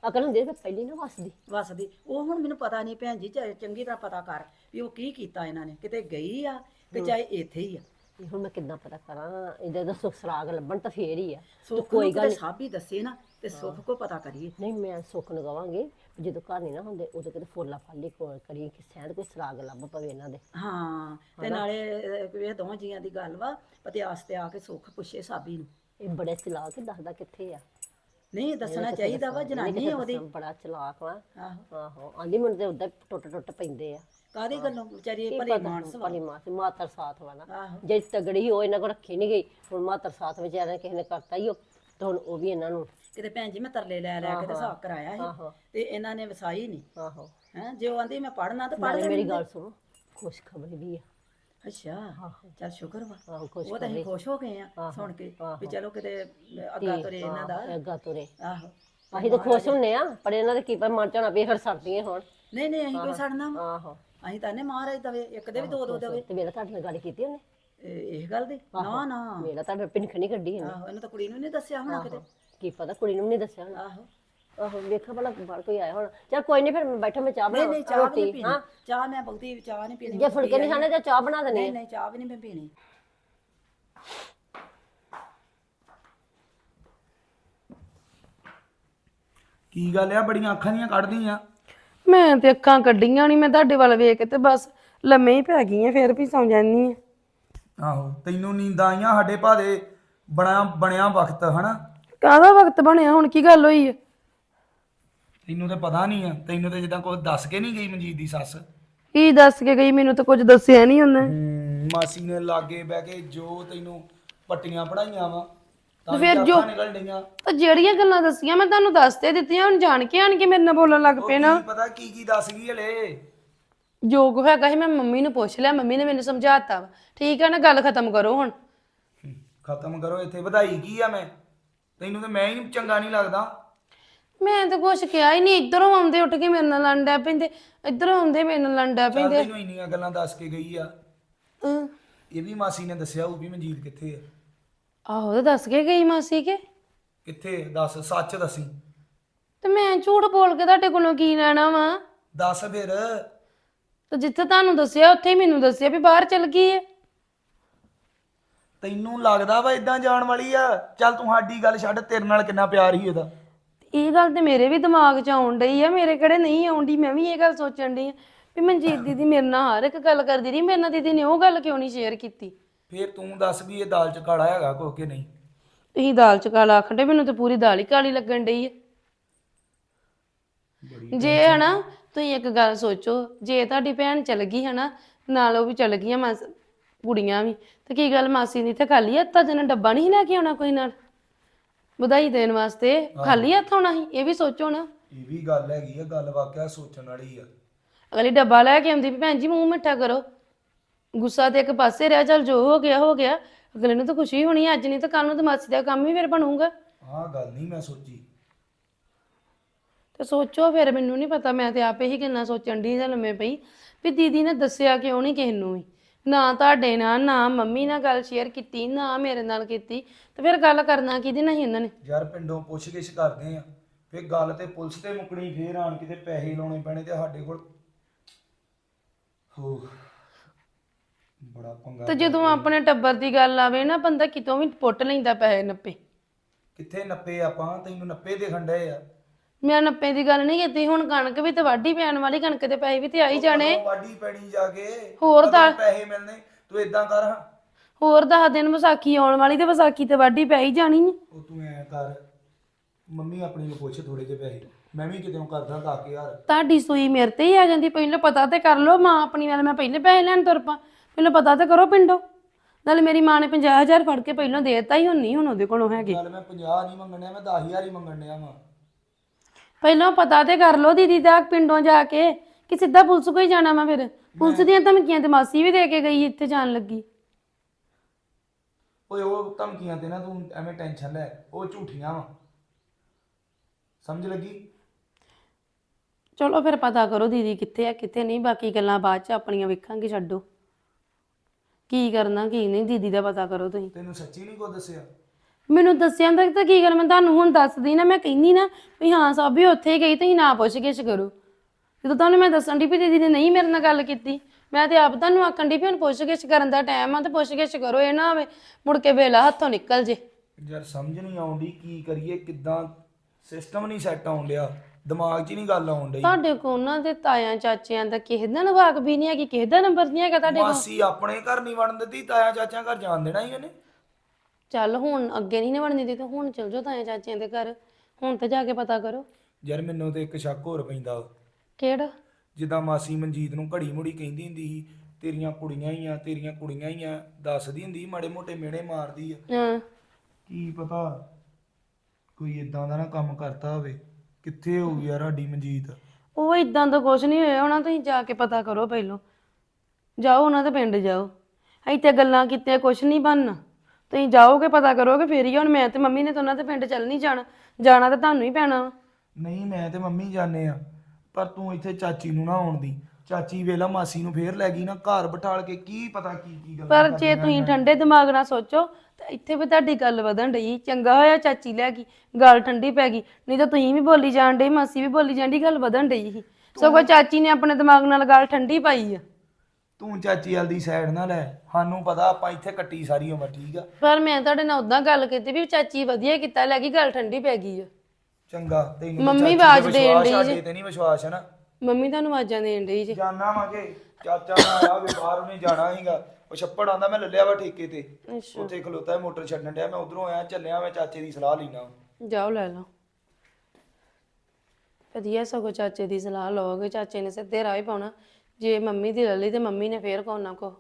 ਅਕਲ ਹੁੰਦੀ ਤਾਂ ਪਹਿਲੀ ਨਾ ਵਸਦੀ। ਵਸਦੀ। ਉਹ ਹੁਣ ਮੈਨੂੰ ਪਤਾ ਨਹੀਂ ਭੈਣ ਜੀ ਚ- ਚੰਗੀ ਤਰ੍ਹਾਂ ਪਤਾ ਕਰ ਵੀ ਉਹ ਕੀ ਕੀਤਾ ਇਹਨਾਂ ਨੇ। ਕਿਤੇ ਗਈ ਆ ਕਿ ਚਾਹੇ ਇੱਥੇ ਹੀ ਆ। ਹੁਣ ਮੈਂ ਕਿੱਦਾਂ ਪਤਾ ਕਰਾਂ? ਇਹਦੇ ਦਾ ਸੁਖ ਸਰਾਗ ਲੱਭਣ ਤਾਂ ਫੇਰ ਹੀ ਆ। ਸੁੱਖ ਕੋਈ ਗੱਲ ਸਾਬੀ ਦੱਸੇ ਨਾ ਤੇ ਸੁੱਖ ਕੋ ਪਤਾ ਕਰੀਏ। ਨਹੀਂ ਮੈਂ ਸੁੱਖ ਨੂੰ ਕਵਾਂਗੀ ਜਦੋਂ ਘਰ ਨਹੀਂ ਨਾ ਹੁੰਦੇ ਉਦੋਂ ਕਿਤੇ ਫੋਲਾ ਫਾਲੀ ਕੋਲ ਕਰੀ ਕਿ ਸ਼ਾਇਦ ਕੋਈ ਸਰਾਗ ਲੱਭ ਪਵੇ ਇਹਨਾਂ ਦੇ। ਹਾਂ ਤੇ ਨਾਲੇ ਅਹ, ਇਹ ਦੋਵਾਂ ਜੀਆਂ ਦੀ ਗੱਲ ਵਾ ਪਤਿਆਸ ਤੇ ਆ ਕੇ ਸੁੱਖ ਪੁੱਛੇ ਸਾਬੀ ਨੂੰ। ਇਹ ਬੜੇ ਚਲਾਕ ਹੀ ਦੱਸਦਾ ਕਿੱਥੇ ਆ। ਨਹੀਂ ਦੱਸਣਾ ਚਾਹੀਦਾ ਵਾ ਜਨਾਨੀ ਉਹਦੀ। ਬੜਾ ਚਲਾਕ ਵਾ। ਆਹੋ। ਆਂਦੀ ਤੇ ਉਦਾਂ ਟੁੱਟ ਟੁੱਟ ਪੈਂਦੇ ਆ। ਕਾਦੀ ਗੱਲੋਂ ਵਿਚਾਰੀ ਇਹ ਭਲੀ ਮਾਨਸ ਵਾ? ਭਲੀ ਮਾਸ ਮਾਤਰ ਸਾਥ ਵਾ ਨਾ। ਆਹੋ। ਜੇ ਤਗੜੀ ਉਹ ਇਹਨਾਂ ਕੋਲ ਰੱਖੀ ਨਹੀਂ ਗਈ ਹੁਣ ਮਾਤਰ ਸਾਥ ਵਿਚਾਰਿਆਂ ਕਿਸੇ ਨੇ ਕਰਤਾ ਹੀ ਉਹ ਤੇ ਹੁਣ ਉਹ ਵੀ ਇਹਨਾਂ ਨੂੰ ਕਿਤੇ ਭੈਣ ਜੀ ਮੈਂ ਤਰਲੇ ਲੈ ਲੈ ਕੇ ਤੇ ਸਾਕ ਕਰਾਇਆ ਸੀ ਤੇ ਇਹਨਾਂ ਨੇ ਵਸਾਈ ਨਹੀਂ ਆਹੋ। ਹੈ ਜੇ ਉਹ ਆਂਦੀ ਮੈਂ ਪੜਨਾ ਤਾਂ ਪੜ ਮੇਰੀ ਗੱਲ ਸੁਣੋ ਖੁਸ਼ ਖਬਰ ਵੀ ਆ। ਅੱਛਾ ਚੱਲ ਸ਼ੁਕਰ ਵਾ। ਉਹ ਤਾਂ ਅਸੀਂ ਖੁਸ਼ ਹੋ ਗਏ ਆ ਸੁਣ ਕੇ ਵੀ ਚਲੋ ਕਿਤੇ ਅੱਗਾ ਤੁਰੇ ਇਹਨਾਂ ਦਾ। ਅੱਗਾ ਤੁਰੇ। ਆਹੋ। ਅਸੀਂ ਤਾਂ ਖੁਸ਼ ਹੁੰਨੇ ਆ ਪਰ ਇਹਨਾਂ ਦੇ ਕੀ ਪਤਾ ਮਨ ਚਾਣਾ ਵੀ ਫਿਰ ਸਰਦੀਆਂ ਹੋਣ। ਨਹੀਂ ਨਹੀਂ ਅਸੀਂ ਕੋਈ ਛੱਡਣਾ ਵਾ। ਆਹੋ। ਅਸੀਂ ਤਾਂ ਨੇ ਮਹਾਰਾਜ ਦਵੇ ਇੱਕ ਦੇ ਵੀ ਦੋ ਦੋ ਦੇਵੇ। ਤੇ ਮੇਰਾ ਤੁਹਾਡੇ ਨਾਲ ਗੱਲ ਕੀਤੀ ਉਹਨੇ? ਇਹ ਗੱਲ ਦੀ? ਨਾ ਨਾ। ਮੇਰਾ ਤੁਹਾਡੇ ਪਿੰਖ ਨਹੀਂ ਕੱਢੀ ਇਹਨੇ ਆਹੋ ਇਹਨੂੰ ਤਾਂ ਕੁੜੀ ਨੂੰ ਨਹੀਂ ਦੱਸਿਆ ਹੋਣਾ ਕਿਤੇ। ਕੀ ਪਤਾ ਕੁੜੀ ਨੂੰ ਨਹੀਂ ਦੱਸਿਆ ਹੋਣਾ। ਆਹੋ। ਆਹੋ ਵੇਖਾ ਭਲਾ ਬਾਹਰ ਕੋਈ ਆਇਆ ਹੋਣਾ। ਚਲ ਕੋਈ ਨਹੀਂ ਫਿਰ ਮੈਂ ਬੈਠਾ ਮੈਂ ਚਾਹ ਨਹੀਂ ਬਣਾ ਨਹੀਂ ਚਾਹ ਵੀ ਨਹੀਂ ਪੀਣੀ। ਚਾਹ ਮੈਂ ਬਹੁਤੀ ਚਾਹ ਨਹੀਂ ਪੀਣੀ ਜੇ ਫੁਲਕੇ ਨਹੀਂ ਖਾਣੇ ਤਾਂ ਚਾਹ ਬਣਾ ਦੇਣੀ ਨਹੀਂ ਨਹੀਂ ਚਾਹ ਵੀ ਨਹੀਂ ਮੈਂ ਪੀਣੀ। ਕੀ ਗੱਲ ਆ? ਬੜੀਆਂ ਅੱਖਾਂ ਦੀਆਂ ਕੱਢਦੀਆਂ ਮੈਂ ਤੇ ਅੱਖਾਂ ਕੱਢੀਆਂ ਨਹੀਂ ਮੈਂ ਤੁਹਾਡੇ ਵੱਲ ਵੇਖ ਕੇ ਤੇ ਬਸ ਲੰਮੇ ਹੀ ਪੈ ਗਈ ਆ ਫਿਰ ਵੀ ਸੌਂ ਜਾਂਦੀ ਆ। ਆਹੋ ਤੈਨੂੰ ਨੀਂਦਾਂ ਆਈਆਂ ਸਾਡੇ ਭਾਦੇ ਬਣਾ ਬਣਿਆ ਵਕਤ ਹਨਾ? ਕਾਹਦਾ ਵਕਤ ਬਣਿਆ? ਹੁਣ ਕੀ ਗੱਲ ਹੋਈ ਆ? ਤੈਨੂੰ ਤੇ ਪਤਾ ਨਹੀਂ ਆ ਤੈਨੂੰ ਤੇ ਜਿੱਦਾਂ ਕੁਝ ਦੱਸ ਕੇ ਨਹੀਂ ਗਈ ਮਨਜੀਤ ਦੀ ਸੱਸ। ਕੀ ਦੱਸ ਕੇ ਗਈ? ਮੈਨੂੰ ਤਾਂ ਕੁਝ ਦੱਸਿਆ ਨਹੀਂ ਉਹਨੇ। ਮਾਸੀ ਨੇ ਲਾਗੇ ਬਹਿ ਕੇ ਜੋ ਤੈਨੂੰ ਪੱਟੀਆਂ ਪੜਾਈਆਂ ਵਾ ਤਾਂ ਫਿਰ ਫਿਰ ਜੋ- ਜੋ ਨਿਕਲ ਡਈਆਂ। ਤਾਂ ਜਿਹੜੀਆਂ ਗੱਲਾਂ ਦੱਸੀਆਂ ਮੈਂ ਤੁਹਾਨੂੰ ਦੱਸ ਤੇ ਦਿੱਤੀਆਂ ਹੁਣ ਜਾਣ ਕੇ ਆਣ ਕੇ ਮੇਰੇ ਨਾਲ ਬੋਲਣ ਲੱਗ ਪਏ ਨਾ। ਕੀ ਪਤਾ ਕੀ ਕੀ ਦੱਸ ਗਈ ਹਲੇ? ਜੋ ਕੁ ਹੈਗਾ ਸੀ ਮੈਂ ਮੰਮੀ ਨੂੰ ਪੁੱਛ ਲਿਆ ਮੰਮੀ ਨੇ ਮੈਨੂੰ ਸਮਝਾਤਾ ਵਾ। ਠੀਕ ਹੈ ਨਾ ਗੱਲ ਖਤਮ ਕਰੋ ਹੁਣ। ਖਤਮ ਕਰੋ ਇੱਥੇ ਵਧਾਈ ਕੀ ਆ ਮੈਂ? ਤੈਨੂੰ ਤੇ ਮੈਂ ਹੀ ਚੰਗਾ ਨਹੀਂ ਲੱਗਦਾ। ਮੈਂ ਤਾਂ ਕੁਛ ਕਿਹਾ ਹੀ ਨਹੀਂ ਇੱਧਰੋਂ ਆਉਂਦੇ ਉੱਠ ਕੇ ਮੇਰੇ ਨਾਲ ਲੰਡਾ ਪੈਂਦੇ ਇੱਧਰੋਂ ਆਉਂਦੇ ਮੇਰੇ ਨਾਲ ਲੰਡਾ ਚੱਲ ਪੈਂਦੇ ਤੈਨੂੰ ਇੰਨੀਆਂ ਗੱਲਾਂ ਦੱਸ ਕੇ ਗਈ ਆ। ਅਹ, ਇਹ ਵੀ ਮਾਸੀ ਨੇ ਦੱਸਿਆ ਉਹ ਵੀ ਮਨਜੀਤ ਕਿੱਥੇ ਆ? ਆਹੋ ਤੇ ਦੱਸ ਕੇ ਗਈ ਮਾਸੀ ਕੇ। ਕਿੱਥੇ ਦੱਸ ਸੱਚ ਦੱਸੀ। ਤੇ ਮੈਂ ਝੂਠ ਬੋਲ ਕੇ ਤੁਹਾਡੇ ਕੋਲੋਂ ਕੀ ਲੈਣਾ ਵਾ? ਦੱਸ ਫਿਰ। ਤੇ ਜਿੱਥੇ ਤੁਹਾਨੂੰ ਦੱਸਿਆ ਉੱਥੇ ਹੀ ਮੈਨੂੰ ਦੱਸਿਆ ਵੀ ਬਾਹਰ ਚਲ ਗਈ ਹੈ ਤੈਨੂੰ ਲੱਗਦਾ ਵਾ ਇਦਾਂ ਜਾਣ ਵਾਲੀ ਆ? ਚੱਲ ਤੂੰ ਸਾਡੀ ਗੱਲ ਛੱਡ ਤੇਰੇ ਨਾਲ ਕਿੰਨਾ ਪਿਆਰ ਹੀ ਉਹਦਾ। ਇਹ ਗੱਲ ਤੇ ਮੇਰੇ ਵੀ ਦਿਮਾਗ 'ਚ ਆਉਣ ਡਈ ਆ ਮੇਰੇ ਕਿਹੜੇ ਨਹੀਂ ਆਉਂਦੀ ਮੈਂ ਵੀ ਇਹ ਗੱਲ ਸੋਚਣ ਡਈ ਆ ਵੀ ਮਨਜੀਤ ਦੀਦੀ ਮੇਰੇ ਨਾਲ ਹਰ ਇੱਕ ਗੱਲ ਕਰਦੀ ਰਹੀ ਮੇਰੇ ਨਾਲ ਦੀਦੀ ਨੇ ਉਹ ਗੱਲ ਕਿਉਂ ਨਹੀਂ ਸ਼ੇਅਰ ਕੀਤੀ? ਫੇਰ ਤੂੰ ਦੱਸ ਵੀ ਇਹ ਦਾਲ ਚ ਕਾਲਾ ਹੈਗਾ ਕੋ ਕਿ ਨਹੀਂ? ਤੁਸੀਂ ਦਾਲ ਚ ਕਾਲਾ ਆਖਣ ਡੇ ਮੈਨੂੰ ਤੇ ਪੂਰੀ ਦਾਲ ਹੀ ਕਾਲੀ ਲੱਗਣ ਡਈ ਹੈ ਜੇ ਹਨਾ ਤੁਸੀਂ ਇੱਕ ਗੱਲ ਸੋਚੋ ਜੇ ਤੁਹਾਡੀ ਭੈਣ ਚਲ ਗਈ ਹਨਾ ਨਾਲ ਉਹ ਵੀ ਚਲ ਗਈਆਂ ਮਾਸ ਕੁੜੀਆਂ ਵੀ ਤੇ ਕੀ ਗੱਲ ਮਾਸੀ ਨੇ ਇੱਥੇ ਖਾਲੀ ਹੱਥਾਂ ਜਨ ਡੱਬਾ ਨਹੀਂ ਲੈ ਕੇ ਆਉਣਾ ਕੋਈ ਨਾਲ? ਵਧਾਈ ਦੇਣ ਵਾਸਤੇ ਖਾਲੀ ਹੱਥ ਆਉਣਾ ਸੀ ਇਹ ਵੀ ਸੋਚੋ ਨਾ। ਇਹ ਵੀ ਗੱਲ ਹੈਗੀ ਆ ਗੱਲ ਵਾਕਿਆ ਸੋਚਣ ਵਾਲੀ ਆ। ਅਗਲੀ ਡੱਬਾ ਲੈ ਕੇ ਆਉਂਦੀ ਵੀ ਭੈਣ ਜੀ ਮੂੰਹ ਮਿੱਠਾ ਕਰੋ। ਗੁੱਸਾ ਤੇ ਇੱਕ ਪਾਸੇ ਰਿਹਾ ਚੱਲ ਜੋ ਹੋ ਗਿਆ ਹੋ ਗਿਆ। ਅਗਲੇ ਨੂੰ ਤਾਂ ਖੁਸ਼ੀ ਹੋਣੀ ਹੈ, ਅੱਜ ਨਹੀਂ ਤਾਂ ਕੱਲ ਨੂੰ ਤਾਂ ਮਾਸੀ ਦਾ ਕੰਮ ਹੀ ਫਿਰ ਬਣੂਗਾ। ਆਹ ਗੱਲ ਨਹੀਂ ਮੈਂ ਸੋਚੀ। ਤੇ ਸੋਚੋ ਫਿਰ ਮੈਨੂੰ ਨਹੀਂ ਪਤਾ ਮੈਂ ਤੇ ਆਪੇ ਹੀ ਕਿੰਨਾ ਸੋਚਣ ਦੀ ਲੰਮੇ ਪਈ। ਵੀ ਦੀਦੀ ਨੇ ਦੱਸਿਆ ਕਿਉਂ ਨਹੀਂ ਕਿਸੇ ਨੂੰ ਵੀ? ਨਾ ਤੁਹਾਡੇ ਨਾਲ ਨਾ ਮੰਮੀ ਨਾਲ ਗੱਲ ਸ਼ੇਅਰ ਕੀਤੀ ਨਾ ਮੇਰੇ ਨਾਲ ਕੀਤੀ। ਤੇ ਫਿਰ ਗੱਲ ਕਰਨਾ ਕਿਹਦੇ ਨਾਲ ਸੀ ਨੇ? ਯਾਰ ਪਿੰਡੋਂ ਪੁੱਛ ਗਿਛ ਕਰਦੇ ਆ। ਫੇਰ ਗੱਲ ਤੇ ਪੁਲਿਸ ਤੇ ਮੁੱਕਣੀ ਫੇਰ ਆਣ ਕਿਤੇ ਪੈਸੇ ਲਾਉਣੇ ਪੈਣੇ ਤੇ ਸਾਡੇ ਕੋਲ। ਹੋ ਬੜਾ ਪੰਗਾ ਤੇ ਜਦੋਂ ਆਪਣੇ ਟੱਬਰ ਦੀ ਗੱਲ ਆਵੇ ਨਾ ਬੰਦਾ ਕਿਤੋਂ ਵੀ ਪੁੱਟ ਲੈਂਦਾ ਪੈਸੇ ਨੱਪੇ। ਕਿੱਥੇ ਨੱਪੇ ਆਪਾਂ? ਤੈਨੂੰ ਨੱਪੇ ਦੇਖਣ ਡਏ ਆ। ਮੈਂ ਨੱਪੇ ਦੀ ਗੱਲ ਨਹੀਂ ਕੀਤੀ ਹੁਣ ਕਣਕ ਵੀ ਤੇ ਵਾਢੀ ਪੈਣ ਵਾਲੀ ਕਣਕ ਦੇ ਪੈਸੇ ਵੀ ਤੇ ਆਈ ਜਾਣੇ। ਵਾਢੀ ਪੈਣੀ ਜਾ ਕੇ ਹੋਰ ਤਾਂ- ਪੈਸੇ ਮਿਲਨੇ ਤੂੰ ਇਦਾਂ ਕਰ। ਹਾਂ ਹੋਰ 10 ਦਿਨ ਵਿਸਾਖੀ ਆਉਣ ਵਾਲੀ ਤੇ ਵਿਸਾਖੀ ਤੇ ਵਾਢੀ ਪੈ ਹੀ ਜਾਣੀ ਉਹ ਤੂੰ ਐ ਕਰ ਮੰਮੀ ਆਪਣੀ ਨੂੰ ਪੁੱਛ ਥੋੜੇ ਜਿਹੇ ਪੈਸੇ ਮੈਂ ਵੀ ਕਿਤੇ ਕਰਦਾ 10000 ਤੁਹਾਡੀ ਸੂਈ ਮੇਰੇ ਤੇ ਹੀ ਆ ਜਾਂਦੀ ਪਹਿਲਾਂ ਪਤਾ ਤੇ ਕਰ ਲਓ ਮਾਂ ਆਪਣੀ ਨਾਲ ਮੈਂ ਪਹਿਲੇ ਪੈਸੇ ਲੈਣ ਤੁਰ ਪਾ ਪਹਿਲਾਂ ਪਤਾ ਤੇ ਕਰੋ ਪਿੰਡੋਂ। ਨਾਲੇ ਮੇਰੀ ਮਾਂ ਨੇ 50000 ਫੜ ਕੇ ਪਹਿਲਾਂ ਦੇ ਦਿੱਤਾ ਹੀ ਹੁਣ ਨਹੀਂ ਹੁਣ ਉਹਦੇ ਕੋਲੋਂ ਹੈਗੇ। ਚੱਲ ਮੈਂ 50 ਨਹੀਂ ਮੰਗਣਿਆ ਮੈਂ 10000 ਹੀ ਮੰਗਣਿਆ ਵਾ। ਪਹਿਲਾਂ ਪਤਾ ਤੇ ਕਰ ਲਓ ਦੀਦੀ ਦਾ ਪਿੰਡੋਂ ਜਾ ਕੇ ਕਿ ਸਿੱਧਾ ਪੁਲਿਸ ਕੋਈ ਜਾਣਾ ਵਾ ਫਿਰ। ਪੁਲਿਸ ਦੀਆਂ ਧਮਕੀਆਂ ਤੇ ਮਾਸੀ ਵੀ ਦੇ ਕੇ ਗਈ ਇੱਥੇ ਜਾਣ ਲੱਗੀ। ਓਏ ਉਹ ਧਮਕੀਆਂ ਤੇ ਨਾ ਤੂੰ ਐਵੇਂ ਟੈਨਸ਼ਨ ਲੈ ਉਹ ਝੂਠੀਆਂ ਵਾ। ਸਮਝ ਲੱਗੀ? ਚਲੋ ਫਿਰ ਪਤਾ ਕਰੋ ਦੀਦੀ ਕਿੱਥੇ ਆ ਕਿੱਥੇ ਨਹੀਂ ਬਾਕੀ ਗੱਲਾਂ ਬਾਅਦ ਚ ਆਪਣੀਆਂ ਵੇਖਾਂਗੇ ਛੱਡੋ। ਕੀ ਕਰਨਾ ਕੀ ਨਹੀਂ ਦੀਦੀ ਦਾ ਪਤਾ ਕਰੋ ਤੁਸੀਂ। ਤੈਨੂੰ ਸੱਚੀ ਨਹੀਂ ਕੋ ਦੱਸਿਆ? ਮੈਨੂੰ ਦੱਸਿਆ ਤਾਂ ਤਾਂ ਕੀ ਕਰ ਮੈਂ ਤੁਹਾਨੂੰ ਹੁਣ ਦੱਸਦੀ ਨਾ ਮੈਂ ਕਹਿੰਦੀ ਨਾ ਵੀ ਹਾਂ ਸਾਬੀ ਉੱਥੇ ਗਈ ਤੁਸੀਂ ਨਾ ਪੁੱਛ ਗਿੱਛ ਕਰੋ। ਜਦੋਂ ਤੁਹਾਨੂੰ ਮੈਂ ਦੱਸਣ ਦੀ ਵੀ ਦੀਦੀ ਨੇ ਨਹੀਂ ਮੇਰੇ ਨਾਲ ਗੱਲ ਕੀਤੀ ਮੈਂ ਤੇ ਆਪ ਤੁਹਾਨੂੰ ਆਖਣ ਦੀ ਵੀ ਹੁਣ ਪੁੱਛ ਗਿੱਛ ਕਰਨ ਦਾ ਟਾਈਮ ਆ ਤੇ ਪੁੱਛ ਗਿੱਛ ਕਰੋ ਇਹ ਨਾ ਹੋਵੇ ਮੁੜ ਕੇ ਵੇਲਾ ਹੱਥੋਂ ਨਿਕਲ ਜੇ। ਯਾਰ ਸਮਝ ਨਹੀਂ ਆਉਂਦੀ ਕੀ ਕਰੀਏ ਕਿੱਦਾਂ ਸਿਸਟਮ ਨਹੀਂ ਸੈੱਟ ਆਉਣ ਡਿਆ ਦਿਮਾਗ 'ਚ ਹੀ ਨਹੀਂ ਗੱਲ ਆਉਣ ਡਈ। ਤੁਹਾਡੇ ਕੋਲ ਉਹਨਾਂ ਦੇ ਤਾਇਆਂ ਚਾਚਿਆਂ ਦਾ ਕਿਸੇ ਦਾ ਨਵਾਕ ਵੀ ਨਹੀਂ ਹੈ ਕਿ ਕਿਸੇ ਦਾ ਨੰਬਰ ਨਹੀਂ ਹੈਗਾ ਤੁਹਾਡੇ ਕੋਲ। ਮਾਸੀ ਆਪਣੇ ਘਰ ਨਹੀਂ ਵੜਨ ਦਿੰਦੀ ਤਾਇਆ ਚਾਚਾ ਘਰ ਜਾਣ ਦੇਣਾ ਹੀ ਉਹਨੇ ਚੱਲ ਹੁਣ ਅੱਗੇ ਨਹੀਂ ਨਾ ਬਣਦੀ ਤੇ ਹੁਣ ਚਲ ਜਾਓ ਤਾਇਆਂ ਚਾਚਿਆਂ ਦੇ ਘਰ। ਹੁਣ ਤੇ ਜਾ ਕੇ ਪਤਾ ਕਰੋ। ਯਾਰ ਮੈਨੂੰ ਤੇ ਇੱਕ ਸ਼ੱਕ ਹੋਰ ਪੈਂਦਾ। ਵਾ। ਕਿਹੜਾ? ਜਿੱਦਾਂ ਮਾਸੀ ਮਨਜੀਤ ਨੂੰ ਘੜੀ ਮੁੜੀ ਕਹਿੰਦੀ ਹੁੰਦੀ ਸੀ ਤੇਰੀਆਂ ਕੁੜੀਆਂ ਹੀ ਆ ਤੇਰੀਆਂ ਕੁੜੀਆਂ ਹੀ ਆ ਦੱਸਦੀ ਹੁੰਦੀ ਸੀ, ਮਾੜੇ ਮੋਟੇ ਮਿਹਣੇ ਮਾਰਦੀ ਆ। ਹਾਂ। ਕੀ ਪਤਾ ਕੋਈ ਇਦਾਂ ਦਾ ਨਾ ਕੰਮ ਕਰਤਾ ਹੋਵੇ। ਕਿੱਥੇ ਹੋ ਯਾਰ ਸਾਡੀ ਮਨਜੀਤ? ਉਹ ਇਦਾਂ ਦਾ ਕੁਝ ਨਹੀਂ ਹੋਇਆ ਹੋਣਾ ਤੁਸੀਂ ਜਾ ਕੇ ਪਤਾ ਕਰੋ ਪਹਿਲੋਂ। ਜਾਓ ਉਹਨਾਂ ਦੇ ਪਿੰਡ ਜਾਓ। ਇੱਥੇ ਗੱਲਾਂ ਕੀਤੇ ਕੁਝ ਨਹੀਂ ਬਣਨਾ। ਤੁਸੀਂ ਜਾਓਗੇ ਪਤਾ ਕਰੋਗੇ ਫੇਰ ਹੀ ਹੁਣ ਮੈਂ ਤੇ ਮੰਮੀ ਨੇ ਤਾਂ ਉਹਨਾਂ ਦੇ ਪਿੰਡ ਚੱਲ ਨਹੀਂ ਜਾਣਾ। ਜਾਣਾ ਤਾਂ ਤੁਹਾਨੂੰ ਹੀ ਪੈਣਾ। ਵਾ। ਨਹੀਂ ਮੈਂ ਤੇ ਮੰਮੀ ਜਾਣੇ ਆ ਪਰ ਤੂੰ ਇੱਥੇ ਚਾਚੀ ਨੂੰ ਨਾ ਆਉਣ ਦੀ। ਚਾਚੀ ਵੇਲਾ ਮਾਸੀ ਨੂੰ ਫੇਰ ਲੈ ਗਈ ਨਾ ਘਰ ਬਿਠਾਲ ਕੇ ਕੀ ਪਤਾ ਕੀ ਕੀ ਗੱਲ ਪਰ ਜੇ ਤੁਸੀਂ ਠੰਡੇ ਦਿਮਾਗ ਨਾਲ ਸੋਚੋ ਤਾਂ ਇੱਥੇ ਵੀ ਤੁਹਾਡੀ ਗੱਲ ਵਧਣ ਡਈ। ਚੰਗਾ ਹੋਇਆ ਚਾਚੀ ਲੈ ਗਈ ਗੱਲ ਠੰਡੀ ਪੈ ਗਈ। ਨਹੀਂ ਤਾਂ ਤੁਸੀਂ ਵੀ ਬੋਲੀ ਜਾਣ ਡਈ ਮਾਸੀ ਵੀ ਬੋਲੀ ਜਾਂਦੀ ਗੱਲ ਵਧਣ ਡਈ ਸੀ। ਸਗੋਂ ਚਾਚੀ ਨੇ ਆਪਣੇ ਦਿਮਾਗ ਨਾਲ ਗੱਲ ਠੰਡੀ ਪਾਈ ਆ। ਤੂੰ ਚਾਚੀ ਵਾਲ ਦੀ ਸਾਈਡ ਨਾ ਲੈ। ਸਾਨੂੰ ਪਤਾ ਆਪਾਂ ਇੱਥੇ ਕੱਟੀ ਸਾਰੀ ਉਮਰ ਠੀਕ ਆ? ਪਰ ਮੈਂ ਤੁਹਾਡੇ ਨਾਲ ਉਦਾਂ ਗੱਲ ਕੀਤੀ ਵੀ ਚਾਚੀ ਵਧੀਆ ਕੀਤਾ ਲੈ ਗਈ ਗੱਲ ਠੰਡੀ ਪੈ ਗਈ ਆ। ਚੰਗਾ ਤੈਨੂੰ ਮੰਮੀ ਚਾਚੀ ਆਵਾਜ਼ ਤੇ ਦੇਣ ਵਿਸ਼ਵਾਸ ਡਈ ਜੇ। ਤੇ ਨਹੀਂ ਵਿਸ਼ਵਾਸ ਹੈ ਨਾ ਮੰਮੀ ਤੁਹਾਨੂੰ ਆਵਾਜ਼ਾਂ ਦੇਣ ਡਈ ਜੀ। ਜਾਨਾ ਵਾਂਗੇ ਚਾਚਾ ਨਾਲ ਆ ਵੀ ਬਾਹਰ ਉਹਨੇ ਜਾਣਾ ਸੀਗਾ। ਉਹ ਛੱਪੜ ਆਂਦਾ ਮੈਂ ਲੱਲਿਆ ਵਾ ਠੇਕੇ ਤੇ। ਅੱਛਾ। ਉੱਥੇ ਖਲੋਤਾ ਹੈ ਮੋਟਰ ਛੱਡਣ ਡਿਆ ਮੈਂ ਉਧਰੋਂ ਆਇਆ ਚੱਲਿਆ ਮੈਂ ਚਾਚੇ ਦੀ ਸਲਾਹ ਲੈਣਾ ਜਾਓ ਲੈ ਲਓ। ਵਧੀਆ ਸਗੋਂ ਚਾਚੇ ਦੀ ਸਲਾਹ ਲਓਗੇ ਚਾਚੇ ਨੇ ਸਿੱਧੇ ਰਾਹ ਹੀ ਪਾਉਣਾ। ਜੇ ਮੰਮੀ ਦੀ ਲੈ ਲਈ ਤੇ ਮੰਮੀ ਨੇ ਫੇਰ ਕੌਣ ਨਾ ਕੋ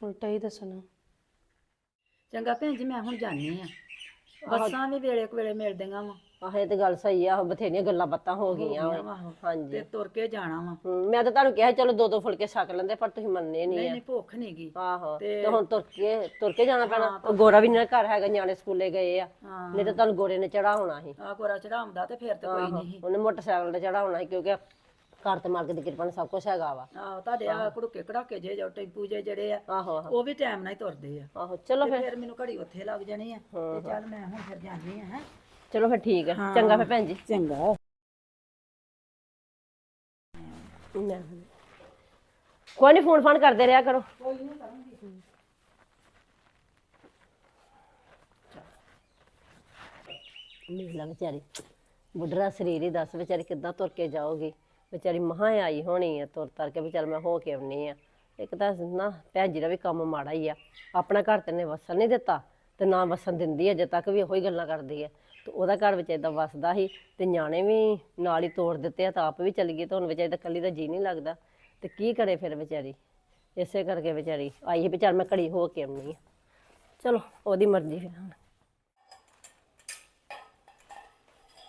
ਉਲਟਾ ਹੀ ਦੱਸਣਾ। ਚੰਗਾ ਭੈਣ ਜੀ ਮੈਂ ਹੁਣ ਜਾਣੀ ਆ। ਬੱਸਾਂ ਵੀ ਵੇਲੇ ਕੁ ਵੇਲੇ ਮਿਲਦੀਆਂ ਵਾ। ਆਹ ਇਹ ਤੇ ਗੱਲ ਸਹੀ ਆ ਬਥੇਰੀਆਂ ਗੱਲਾਂ ਬਾਤਾਂ ਹੋ ਗਈਆਂ ਵਾਂ। ਹਾਂਜੀ। ਤੇ ਤੁਰ ਕੇ ਜਾਣਾ ਵਾ। ਹਮ, ਮੈਂ ਤਾਂ ਤੁਹਾਨੂੰ ਕਿਹਾ ਚਲੋ ਦੋ ਦੋ ਫੁਲਕੇ ਛਕ ਲੈਂਦੇ ਪਰ ਤੁਸੀਂ ਮੰਨੇ ਨਹੀਂ ਨਹੀਂ ਆ। ਨਹੀਂ ਭੁੱਖ ਨਹੀਂ ਗਈ ਆਹੋ ਤੇ ਹੁਣ ਤੁਰ ਕੇ ਤੁਰ ਕੇ ਜਾਣਾ ਪੈਣਾ। ਉਹ ਗੋਰਾ ਵੀ ਨਹੀਂ ਘਰ ਹੈਗਾ ਨਿਆਣੇ ਸਕੂਲੇ ਗਏ ਆ। ਹਾਂ। ਨਹੀਂ ਤਾਂ ਤੁਹਾਨੂੰ ਗੋਰੇ ਨੇ ਚੜਾ ਹੋਣਾ ਸੀ। ਆ ਗੋਰਾ ਚੜਾਉਂਦਾ ਤੇ ਫਿਰ ਤੇ ਕੋਈ ਨਹੀਂ ਉਹਨੇ ਮੋਟਰਸਾਈਕਲ ਤੇ ਚੜਾ ਹੋਣਾ ਸੀ ਕਿਉਂਕਿ ਘਰ ਤੇ ਮਾਲਕ ਦੀ ਕਿਰਪਾ ਨਾਲ ਸਭ ਕੁਝ ਹੈਗਾ ਵਾ। ਆਹੋ ਤੁਹਾਡੇ ਆ ਕੁੜਕੇ ਕੜਾਕੇ ਜੇ ਜੋ ਟੈਂਪੂ ਜੇ ਜਿਹੜੇ ਆ ਆਹੋ ਆਹੋ। ਉਹ ਵੀ ਟਾਈਮ ਨਾਲ ਹੀ ਤੁਰਦੇ ਆ। ਆਹੋ ਚਲੋ ਤੇ ਫਿਰ। ਫਿਰ ਮੈਨੂੰ ਘੜੀ ਉੱਥੇ ਲੱਗ ਜਾਣੀ ਆ ਤੇ ਚੱਲ ਮੈਂ ਹੁਣ ਫਿਰ ਜਾਂਦੀ ਆ ਹੈ। ਚਲੋ ਫਿਰ ਠੀਕ ਹੈ। ਚੰਗਾ ਫਿਰ ਭੈਣ ਜੀ। ਚੰਗਾ। ਕੋਈ ਨਹੀਂ ਫੋਨ ਫਾਨ ਕਰਦੇ ਰਿਹਾ ਕਰੋ। ਮੇਲਾ ਵਿਚਾਰੀ। ਬੁੱਢਰਾ ਸਰੀਰ ਹੀ ਦੱਸ ਵਿਚਾਰੀ ਕਿੱਦਾਂ ਤੁਰ ਕੇ ਜਾਓਗੀ ਵਿਚਾਰੀ ਮਹਾਂ ਆਈ ਹੋਣੀ ਆ ਤੁਰ ਤਰ ਕੇ ਵੀ ਚੱਲ ਮੈਂ ਹੋ ਕੇ ਆਉਣੀ ਆ। ਇੱਕ ਤਾਂ ਨਾ ਭੈਣ ਜੀ ਦਾ ਵੀ ਕੰਮ ਮਾੜਾ ਹੀ ਆ। ਆਪਣਾ ਘਰ ਤੇ ਨੇ ਵਸਣ ਨਹੀਂ ਦਿੱਤਾ ਤੇ ਨਾ ਵਸਣ ਦਿੰਦੀ ਅਜੇ ਤੱਕ ਵੀ ਉਹੀ ਗੱਲਾਂ ਕਰਦੀ ਹੈ ਤੇ ਉਹਦਾ ਘਰ ਵਿੱਚ ਏਦਾਂ ਵਸਦਾ ਸੀ ਤੇ ਨਿਆਣੇ ਵੀ ਨਾਲ ਹੀ ਤੋੜ ਦਿੱਤੇ ਆ ਤਾਂ ਆਪ ਵੀ ਚਲੀ ਗਈ ਤੇ ਹੁਣ ਵਿਚਾਰੀ ਦਾ ਕੱਲੀ ਦਾ ਜੀ ਨਹੀਂ ਲੱਗਦਾ। ਤੇ ਕੀ ਕਰੇ ਫਿਰ ਵਿਚਾਰੀ? ਇਸੇ ਕਰਕੇ ਵਿਚਾਰੀ ਆਈ ਸੀ ਵੀ ਚੱਲ ਮੈਂ ਘੜੀ ਹੋ ਕੇ ਆਉਣੀ ਆ। ਚਲੋ, ਉਹਦੀ ਮਰਜ਼ੀ ਫਿਰ ਹੁਣ।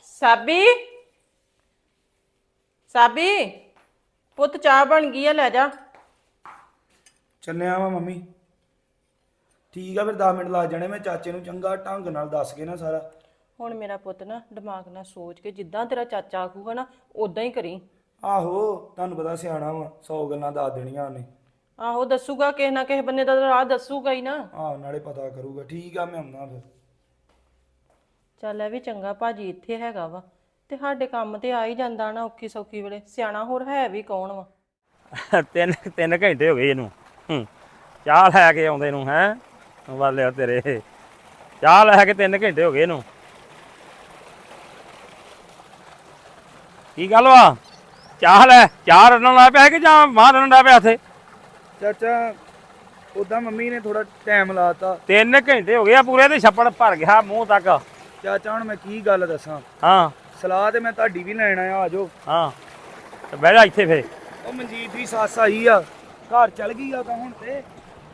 ਸਾਬੀ? ਸਾਬੀ ਪੁੱਤ ਚਾਹ ਬਣ ਗਈ ਆ ਲੈ ਜਾ। ਚੱਲਿਆ ਵਾ ਮੰਮੀ। ਠੀਕ ਆ ਫਿਰ 10 ਮਿੰਟ ਲੱਗ ਜਾਣੇ ਮੈਂ ਚਾਚੇ ਨੂੰ ਚੰਗਾ ਢੰਗ ਨਾਲ ਦੱਸ ਕੇ ਨਾ ਸਾਰਾ। ਹੁਣ ਮੇਰਾ ਪੁੱਤ ਨਾ ਦਿਮਾਗ ਨਾਲ ਸੋਚ ਕੇ ਜਿੱਦਾਂ ਤੇਰਾ ਚਾਚਾ ਆਖੂਗਾ ਨਾ ਉਦਾਂ ਹੀ ਕਰੀ। ਆਹੋ ਤੁਹਾਨੂੰ ਪਤਾ ਸਿਆਣਾ ਵਾ 100 ਗੱਲਾਂ ਦੱਸ ਦੇਣੀਆਂ ਉਹਨੇ। ਆਹੋ ਦੱਸੂਗਾ ਕਿਸੇ ਨਾ ਕਿਸੇ ਬੰਨੇ ਦਾ ਤਾਂ ਰਾਹ ਦੱਸੂਗਾ ਹੀ ਨਾ। ਆਹ ਨਾਲੇ ਪਤਾ ਕਰੂਗਾ। ਠੀਕ ਆ ਮੈਂ ਆਉਣਾ ਫਿਰ। ਚੱਲ ਇਹ ਵੀ ਚੰਗਾ ਭਾਜੀ ਇੱਥੇ ਹੈਗਾ ਵਾ। ਤੇ ਸਾਡੇ ਕੰਮ ਤੇ ਆ ਹੀ ਜਾਂਦਾ ਨਾ ਔਖੀ ਸੌਖੀ ਵੇਲੇ। ਸਿਆਣਾ ਹੋਰ ਹੈ ਵੀ ਕੌਣ ਵਾ? ਤਿੰਨ ਤਿੰਨ ਘੰਟੇ ਹੋ ਗਏ ਇਹਨੂੰ। ਹੂੰ। ਚਾਹ ਲੈ ਕੇ ਆਉਂਦੇ ਨੂੰ ਹੈ? ਵਾਲੇ ਤੇਰੇ। ਚਾਹ ਲੈ ਕੇ ਤਿੰਨ ਘੰਟੇ ਹੋ ਗਏ ਇਹਨੂੰ। ਕੀ ਗੱਲ ਵਾ? ਚਾਹ ਲੈ ਚਾਹ ਰੰਨਣ ਲੱਗ ਪਿਆ ਕਿ ਜਾਂ ਮਾਂ ਰੰਨਣ ਲੱਗ ਪਿਆ ਇੱਥੇ? ਚਾਚਾ ਉਦਾਂ ਮੰਮੀ ਨੇ ਥੋੜਾ ਟਾਈਮ ਲਾਤਾ ਤਿੰਨ ਘੰਟੇ ਹੋ ਗਏ ਆ ਪੂਰੇ ਤੇ ਛੱਪੜ ਭਰ ਗਿਆ ਮੂੰਹ ਤੱਕ। ਚਾਚਾ ਹੁਣ ਮੈਂ ਕੀ ਗੱਲ ਦੱਸਾਂ? ਹਾਂ। ਸਲਾਹ ਤੇ ਮੈਂ ਤੁਹਾਡੀ ਵੀ ਲੈਣ ਆਇਆ ਆਜੋ। ਹਾਂ ਤੇ ਬਹਿ ਜਾ ਇੱਥੇ ਫੇ ਉਹ ਮਨਜੀਤ ਦੀ ਸੱਸ ਆਈ ਆ ਘਰ ਚਲ ਗਈ ਆ ਤਾਂ ਹੁਣ ਤੇ।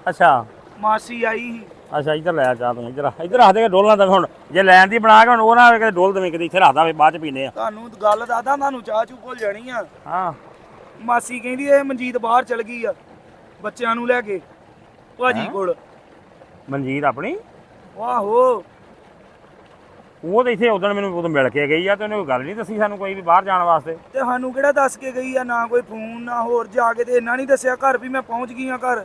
ਅੱਛਾ। ਮਾਸੀ ਆਈ ਸੀ। ਅੱਛਾ ਇੱਧਰ ਲੈ ਆ ਚਾਹ ਤੂੰ ਇੱਧਰ ਆ। ਇੱਧਰ ਰੱਖ ਦੇ ਡੋਲਣਾ ਤਾਂ ਹੁਣ। ਜੇ ਲੈਣ ਦੀ ਬਣਾ ਕੇ ਹੁਣ ਉਹ ਨਾ ਕਿਤੇ ਡੋਲ ਦੇਵੇਂ ਕਿਤੇ ਇੱਥੇ ਰੱਖਦਾ ਵੇ ਬਾਅਦ ਚ ਪੀਨੇ ਆ। ਤੁਹਾਨੂੰ ਗੱਲ ਦੱਸਦਾ ਤੁਹਾਨੂੰ ਚਾਹ ਚੂ ਭੁੱਲ ਜਾਣੀ ਆ। ਹਾਂ। ਮਾਸੀ ਕਹਿੰਦੀ ਇਹ ਮਨਜੀਤ ਬਾਹਰ ਚਲ ਗਈ ਆ ਬੱਚਿਆਂ ਨੂੰ ਲੈ ਕੇ ਭਾਜੀ ਕੋਲ। ਮਨਜੀਤ ਆਪਣੀ? ਆਹੋ। ਉਹ ਤਾਂ ਇੱਥੇ ਉਦੋਂ ਮੈਨੂੰ ਉਦੋਂ ਮਿਲ ਕੇ ਗਈ ਆ ਤੇ ਉਹਨੇ ਕੋਈ ਗੱਲ ਨਹੀਂ ਦੱਸੀ ਸਾਨੂੰ ਕੋਈ ਵੀ ਬਾਹਰ ਜਾਣ ਵਾਸਤੇ। ਤੇ ਸਾਨੂੰ ਕਿਹੜਾ ਦੱਸ ਕੇ ਗਈ ਆ ਨਾ ਕੋਈ ਫੋਨ ਨਾ ਹੋਰ ਜਾ ਕੇ ਤੇ ਇੰਨਾ ਨਹੀਂ ਦੱਸਿਆ ਘਰ ਵੀ ਮੈਂ ਪਹੁੰਚ ਗਈ ਆ ਘਰ।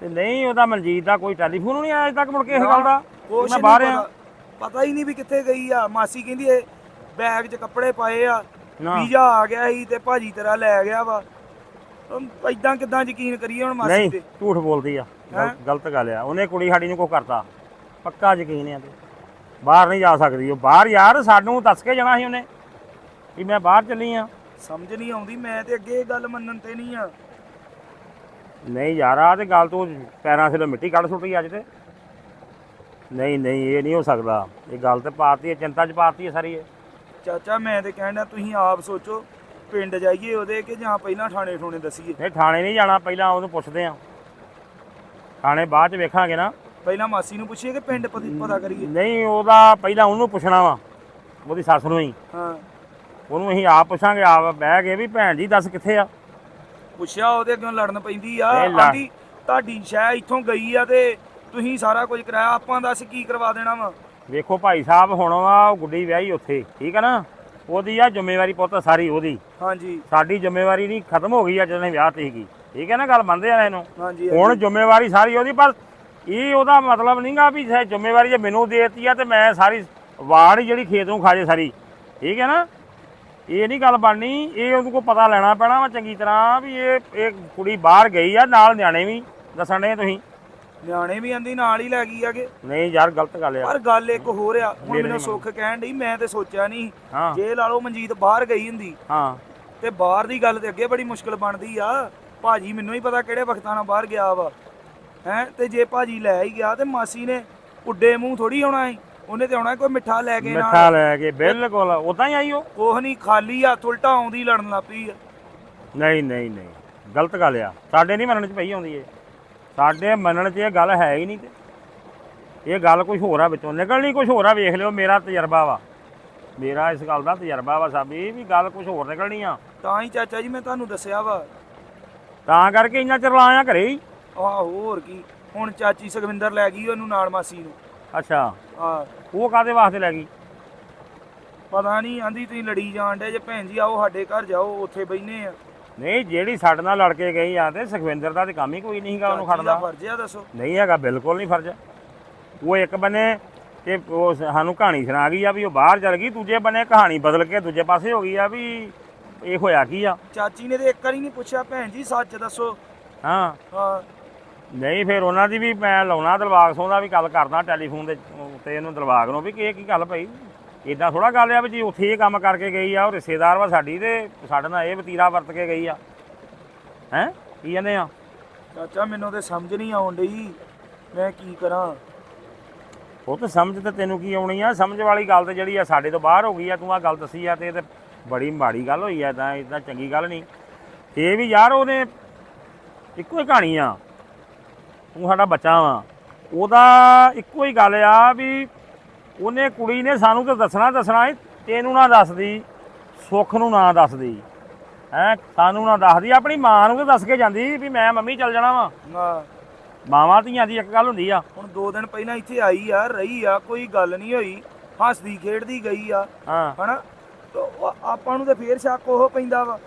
ਤੇ ਨਹੀਂ ਉਹਦਾ ਮਨਜੀਤ ਦਾ ਕੋਈ ਟੈਲੀਫੋਨ ਨਹੀਂ ਆਇਆ ਅਜੇ ਤੱਕ ਮੁੜ ਕੇ ਇਸ ਗੱਲ ਦਾ ਕੁਛ ਮੈਂ ਬਾਹਰ ਆ। ਪਤਾ- ਪਤਾ ਹੀ ਨਹੀਂ ਵੀ ਕਿੱਥੇ ਗਈ ਆ। ਮਾਸੀ ਕਹਿੰਦੀ ਇਹ ਬੈਗ 'ਚ ਕੱਪੜੇ ਪਾਏ ਆ ਨਾ। ਵੀਜ਼ਾ ਆ ਗਿਆ ਸੀ ਤੇ ਭਾਜੀ ਤੇਰਾ ਲੈ ਗਿਆ ਵਾ। ਐਦਾਂ ਕਿਦਾਂ ਯਕੀਨ ਕਰੀਏ ਹੁਣ ਮਾਸੀ ਨਹੀਂ ਤੇ? ਝੂਠ ਬੋਲਦੀ ਆ। ਗਲ- ਗਲਤ ਗੱਲ ਆ। ਉਹਨੇ ਕੁੜੀ ਸਾਡੀ ਨੂੰ ਕੋ ਕਰਤਾ। ਪੱਕਾ ਯਕੀਨ ਆ ਤੇ ਬਾਹਰ ਨਹੀਂ ਜਾ ਸਕਦੀ ਉਹ। ਬਾਹਰ ਯਾਰ ਸਾਨੂੰ ਦੱਸ ਕੇ ਜਾਣਾ ਸੀ ਉਹਨੇ ਵੀ ਮੈਂ ਬਾਹਰ ਚੱਲੀ ਆ। ਸਮਝ ਨਹੀਂ ਆਉਂਦੀ ਮੈਂ ਤੇ ਅੱਗੇ ਇਹ ਗੱਲ ਮੰਨਣ ਤੇ ਨਹੀਂ ਆ। ਨਹੀਂ ਯਾਰ ਆ ਤੇ ਗੱਲ ਤੂੰ ਪੈਰਾਂ ਸਿਰੋਂ ਮਿੱਟੀ ਕੱਢ ਸੁੱਟੀ ਅੱਜ ਤੇ। ਨਹੀਂ ਨਹੀਂ ਇਹ ਨਹੀਂ ਹੋ ਸਕਦਾ। ਇਹ ਗੱਲ ਤੇ ਪਾਤੀ ਹੈ ਚਿੰਤਾ ਚ ਪਾਤੀ ਹੈ ਸਾਰੀ ਇਹ। ਚਾਚਾ ਮੈਂ ਤੇ ਕਹਿਣਾ ਤੁਸੀਂ ਆਪ ਸੋਚੋ ਪਿੰਡ ਜਾਈਏ ਉਹਦੇ ਕਿ ਜਾਂ ਪਹਿਲਾਂ ਥਾਣੇ ਠੋਣੇ ਦਸੀਏ? ਨਹੀਂ ਥਾਣੇ ਨਹੀਂ ਜਾਣਾ ਪਹਿਲਾਂ ਉਹਨੂੰ ਪੁੱਛਦੇ ਆ। ਥਾਣੇ ਬਾਅਦ ਚ ਵੇਖਾਂਗੇ ਨਾ। ਪਹਿਲਾਂ ਮਾਸੀ ਨੂੰ ਪੁੱਛੀਏ ਕਿ ਪਿੰਡ ਪਤ- ਪਤਾ ਕਰੀਏ? ਨਹੀਂ ਉਹਦਾ ਪਹਿਲਾਂ ਉਹਨੂੰ ਪੁੱਛਣਾ ਵਾ ਉਹਦੀ ਸੱਸ ਨੂੰ ਹੀ। ਹਾਂ। ਉਹਨੂੰ ਅਸੀਂ ਆਪ ਪੁੱਛਾਂਗੇ ਆਪ ਬਹਿ ਕੇ ਵੀ ਭੈਣ ਜੀ ਦੱਸ ਕਿੱਥੇ ਆ? ਪੁੱਛਿਆ ਉਹਦੇ ਅੱਗੇ ਲੜਨ ਪੈਂਦੀ ਆ। ਲੜ- ਆਂਦੀ ਤੁਹਾਡੀ ਸ਼ੈ ਇੱਥੋਂ ਗਈ ਆ ਤੇ ਤੁਸੀਂ ਸਾਰਾ ਕੁਝ ਕਰਾਇਆ ਆਪਾਂ ਦੱਸ ਕੀ ਕਰਵਾ ਦੇਣਾ ਵਾ? ਵੇਖੋ ਭਾਈ ਸਾਹਿਬ ਹੁਣ ਉਹ ਗੁੱਡੀ ਵਿਆਹੀ ਉੱਥੇ ਠੀਕ ਹੈ ਨਾ? ਉਹਦੀ ਆ ਜ਼ਿੰਮੇਵਾਰੀ ਪੁੱਤ ਸਾਰੀ ਉਹਦੀ। ਹਾਂਜੀ। ਸਾਡੀ ਜ਼ਿੰਮੇਵਾਰੀ ਨਹੀਂ ਖਤਮ ਹੋ ਗਈ ਆ ਜਦੋਂ ਅਸੀਂ ਵਿਆਹ ਤੇ ਸੀਗੀ। ਠੀਕ ਹੈ ਨਾ ਗੱਲ ਮੰਨਦੇ ਆ ਇਹਨੂੰ? ਹਾਂਜੀ। ਹੁਣ ਜ਼ਿੰਮੇਵਾਰੀ ਸਾਰੀ ਉਹਦੀ ਪਰ ਇਹ ਉਹਦਾ ਮਤਲਬ ਨਹੀਂਗਾ ਵੀ ਇਹ ਜ਼ਿੰਮੇਵਾਰੀ ਜੇ ਮੈਨੂੰ ਦੇਤੀ ਆ ਤੇ ਮੈਂ ਸਾਰੀ ਵਾੜ ਜਿਹੜੀ ਖੇਤ ਨੂੰ ਖਾ ਜੇ ਸਾਰੀ। ਠੀਕ ਹੈ ਨਾ? ਇਹ ਨਹੀਂ ਗੱਲ ਬਣਨੀ। ਇਹ ਉਹਨੂੰ ਕੋ ਪਤਾ ਲੈਣਾ ਪੈਣਾ ਵਾ ਚੰਗੀ ਤਰ੍ਹਾਂ ਵੀ ਇਹ ਇਹ ਕੁੜੀ ਬਾਹਰ ਗਈ ਆ ਨਾਲ ਨਿਆਣੇ ਵੀ। ਦੱਸਣ ਦੇ ਤੁਸੀਂ? ਨਿਆਣੇ ਵੀ ਆਂਦੀ ਨਾਲ ਹੀ ਲੈ ਗਈ ਆਗੇ। ਨਹੀਂ ਯਾਰ ਗਲਤ ਗੱਲ ਆ। ਪਰ ਗੱਲ ਇੱਕ ਹੋਰ ਆ ਹੁਣ ਮੇਰੇ ਮੈਨੂੰ ਸੁੱਖ ਕਹਿਣ ਡਈ ਮੈਂ ਤੇ ਸੋਚਿਆ ਨਹੀਂ ਹਾਂ। ਜੇ ਲਾ ਲਓ ਮਨਜੀਤ ਬਾਹਰ ਗਈ ਹੁੰਦੀ ਹਾਂ। ਤੇ ਬਾਹਰ ਦੀ ਗੱਲ ਤੇ ਅੱਗੇ ਬੜੀ ਮੁਸ਼ਕਲ ਬਣਦੀ ਆ। ਭਾਜੀ ਮੈਨੂੰ ਹੀ ਪਤਾ ਕਿਹੜੇ ਵਕਤਾਂ ਨਾਲ ਬਾਹਰ ਗਿਆ ਵਾ। ਹੈ ਤੇ ਜੇ ਭਾਜੀ ਲੈ ਹੀ ਗਿਆ ਤੇ ਮਾਸੀ ਨੇ ਉੱਡੇ ਮੂੰਹ ਥੋੜੀ ਆਉਣਾ ਸੀ। ਉਹਨੇ ਤੇ ਆਉਣਾ ਕੋਈ ਮਿੱਠਾ ਲੈ ਕੇ ਮਿੱਠਾ ਨਾਲ। ਲੈ ਕੇ ਬਿਲਕੁਲ ਉਦਾਂ ਹੀ ਆਈ ਉਹ? ਕੋਹ ਨਹੀਂ ਖਾਲੀ ਹੱਥ ਉਲਟਾ ਆਉਂਦੀ ਲੜਨ ਲੱਗ ਪਈ ਆ। ਨਹੀਂ ਨਹੀਂ ਨਹੀਂ ਗਲਤ ਗੱਲ ਆ। ਸਾਡੇ ਨਹੀਂ ਮੰਨਣ ਚ ਪਈ ਆਉਂਦੀ ਏ ਸਾਡੇ ਮੰਨਣ ਚ ਇਹ ਗੱਲ ਹੈ ਹੀ ਨਹੀਂ ਤੇ। ਇਹ ਗੱਲ ਕੁਝ ਹੋਰ ਆ ਵਿੱਚੋਂ। ਨਿਕਲਣੀ ਕੁਝ ਹੋਰ ਆ ਵੇਖ ਲਿਓ ਮੇਰਾ ਤਜਰਬਾ ਵਾ। ਮੇਰਾ ਇਸ ਗੱਲ ਦਾ ਤਜਰਬਾ ਵਾ ਸਾਬੀ ਵੀ ਗੱਲ ਕੁਝ ਹੋਰ ਨਿਕਲਣੀ ਆ। ਤਾਂ ਹੀ ਚਾਚਾ ਜੀ ਮੈਂ ਤੁਹਾਨੂੰ ਦੱਸਿਆ ਵਾ। ਤਾਂ ਕਰਕੇ ਇੰਨਾ ਚਿਰ ਲਾਇਆ ਘਰੇ ਹੀ। ਆਹ ਹੋਰ ਕੀ ਹੁਣ ਚਾਚੀ ਸੁਖਵਿੰਦਰ ਲੈ ਗਈ ਉਹਨੂੰ ਨਾਲ ਮਾਸੀ ਨੂੰ। ਅੱਛਾ। ਆ ਉਹ ਕਾਦੇ ਵਾਸਤੇ ਲੈ ਗਈ? ਪਤਾ ਨਹੀਂ ਆਂਦੀ ਤੁਸੀਂ ਲੜੀ ਜਾਣ ਡੇ ਜੇ ਭੈਣ ਜੀ ਆਓ ਸਾਡੇ ਘਰ ਜਾਓ ਉੱਥੇ ਬੈਨੇ ਆ। ਨਹੀਂ ਜਿਹੜੀ ਸਾਡੇ ਨਾਲ ਲੜ ਕੇ ਗਈ ਆ ਤੇ ਸੁਖਵਿੰਦਰ ਦਾ ਤੇ ਕੰਮ ਹੀ ਕੋਈ ਨਹੀਂ ਹੈਗਾ ਉਹਨੂੰ ਚਾਚੀ ਦਾ ਖੜਦਾ। ਫਰਜ਼ ਆ ਦੱਸੋ। ਨਹੀਂ ਹੈਗਾ ਬਿਲਕੁਲ ਨਹੀਂ ਫਰਜ਼। ਉਹ ਇੱਕ ਬੰਨੇ ਕਿ ਉਹ ਸਾਨੂੰ ਕਹਾਣੀ ਸੁਣਾ ਗਈ ਆ ਵੀ ਉਹ ਬਾਹਰ ਚਲ ਗਈ ਦੂਜੇ ਬੰਨੇ ਕਹਾਣੀ ਬਦਲ ਕੇ ਦੂਜੇ ਪਾਸੇ ਹੋ ਗਈ ਆ ਵੀ ਇਹ ਹੋਇਆ ਕੀ ਆ। ਚਾਚੀ ਨੇ ਤੇ ਇੱਕ ਵਾਰੀ ਨਹੀਂ ਪੁੱਛਿਆ ਭੈਣ ਜੀ ਸੱਚ ਦੱਸੋ। ਹਾਂ। ਹਾਂ। ਨਹੀਂ ਫਿਰ ਉਹਨਾਂ ਦੀ ਵੀ ਮੈਂ ਲਾਉਣਾ ਦਿਲਬਾਗ ਸੋਂ ਦਾ ਵੀ ਗੱਲ ਕਰਦਾ ਟੈਲੀਫੋਨ ਦੇ ਉੱਤੇ ਇਹਨੂੰ ਦਿਲਬਾਗ ਨੂੰ ਵੀ ਕਿ ਇਹ ਕੀ ਗੱਲ ਪਈ। ਇਦਾਂ ਥੋੜਾ ਗੱਲ ਆ ਵੀ ਜੀ ਉੱਥੇ ਇਹ ਕੰਮ ਕਰਕੇ ਗਈ ਆ ਉਹ ਰਿਸ਼ਤੇਦਾਰ ਵਾ ਸਾਡੀ ਤੇ ਸਾਡੇ ਨਾਲ ਇਹ ਵਤੀਰਾ ਵਰਤ ਕੇ ਗਈ ਆ। ਹੈ? ਕੀ ਕਹਿੰਦੇ ਆ? ਚਾਚਾ ਮੈਨੂੰ ਤੇ ਸਮਝ ਨਹੀਂ ਆਉਣ ਡਈ। ਮੈਂ ਕੀ ਕਰਾਂ? ਉਹ ਤਾਂ ਸਮਝ ਤੇ ਤੈਨੂੰ ਕੀ ਆਉਣੀ ਆ? ਸਮਝ ਵਾਲੀ ਗੱਲ ਤੇ ਜਿਹੜੀ ਆ ਸਾਡੇ ਤੋਂ ਬਾਹਰ ਹੋ ਗਈ ਆ ਤੂੰ ਆ ਗੱਲ ਦੱਸੀ ਆ ਤੇ ਇਹ ਤੇ ਬੜੀ ਮਾੜੀ ਗੱਲ ਹੋਈ ਆ ਤਾਂ ਇਦਾਂ ਚੰਗੀ ਗੱਲ ਨਹੀਂ। ਇਹ ਵੀ ਯਾਰ ਉਹਨੇ ਇੱਕੋ ਹੀ ਕਹਾਣੀ ਆ। ਤੂੰ ਸਾਡਾ ਬੱਚਾ ਵਾ। ਉਹਦਾ ਇੱਕੋ ਹੀ ਗੱਲ ਆ ਵੀ ਉਹਨੇ ਕੁੜੀ ਨੇ ਸਾਨੂੰ ਤਾਂ ਦੱਸਣਾ ਦੱਸਣਾ ਸੀ ਤੈਨੂੰ ਨਾ ਦੱਸਦੀ ਸੁੱਖ ਨੂੰ ਨਾ ਦੱਸਦੀ। ਹੈ ਸਾਨੂੰ ਨਾ ਦੱਸਦੀ ਆਪਣੀ ਮਾਂ ਨੂੰ ਤਾਂ ਦੱਸ ਕੇ ਜਾਂਦੀ ਵੀ ਮੈਂ ਮੰਮੀ ਚੱਲ ਜਾਣਾ ਵਾ। ਨਾ। ਮਾਵਾਂ ਧੀਆਂ ਦੀ ਇੱਕ ਗੱਲ ਹੁੰਦੀ ਆ। ਹੁਣ ਦੋ ਦਿਨ ਪਹਿਲਾਂ ਇੱਥੇ ਆਈ ਆ ਰਹੀ ਆ ਕੋਈ ਗੱਲ ਨਹੀਂ ਹੋਈ। ਹੱਸਦੀ ਖੇਡਦੀ ਗਈ ਆ। ਹਾਂ। ਹਨਾ? ਤਾਂ ਉਹ ਆਪਾਂ ਨੂੰ ਤੇ ਫੇਰ ਸ਼ੱਕ ਉਹ ਪੈਂਦਾ ਵਾ।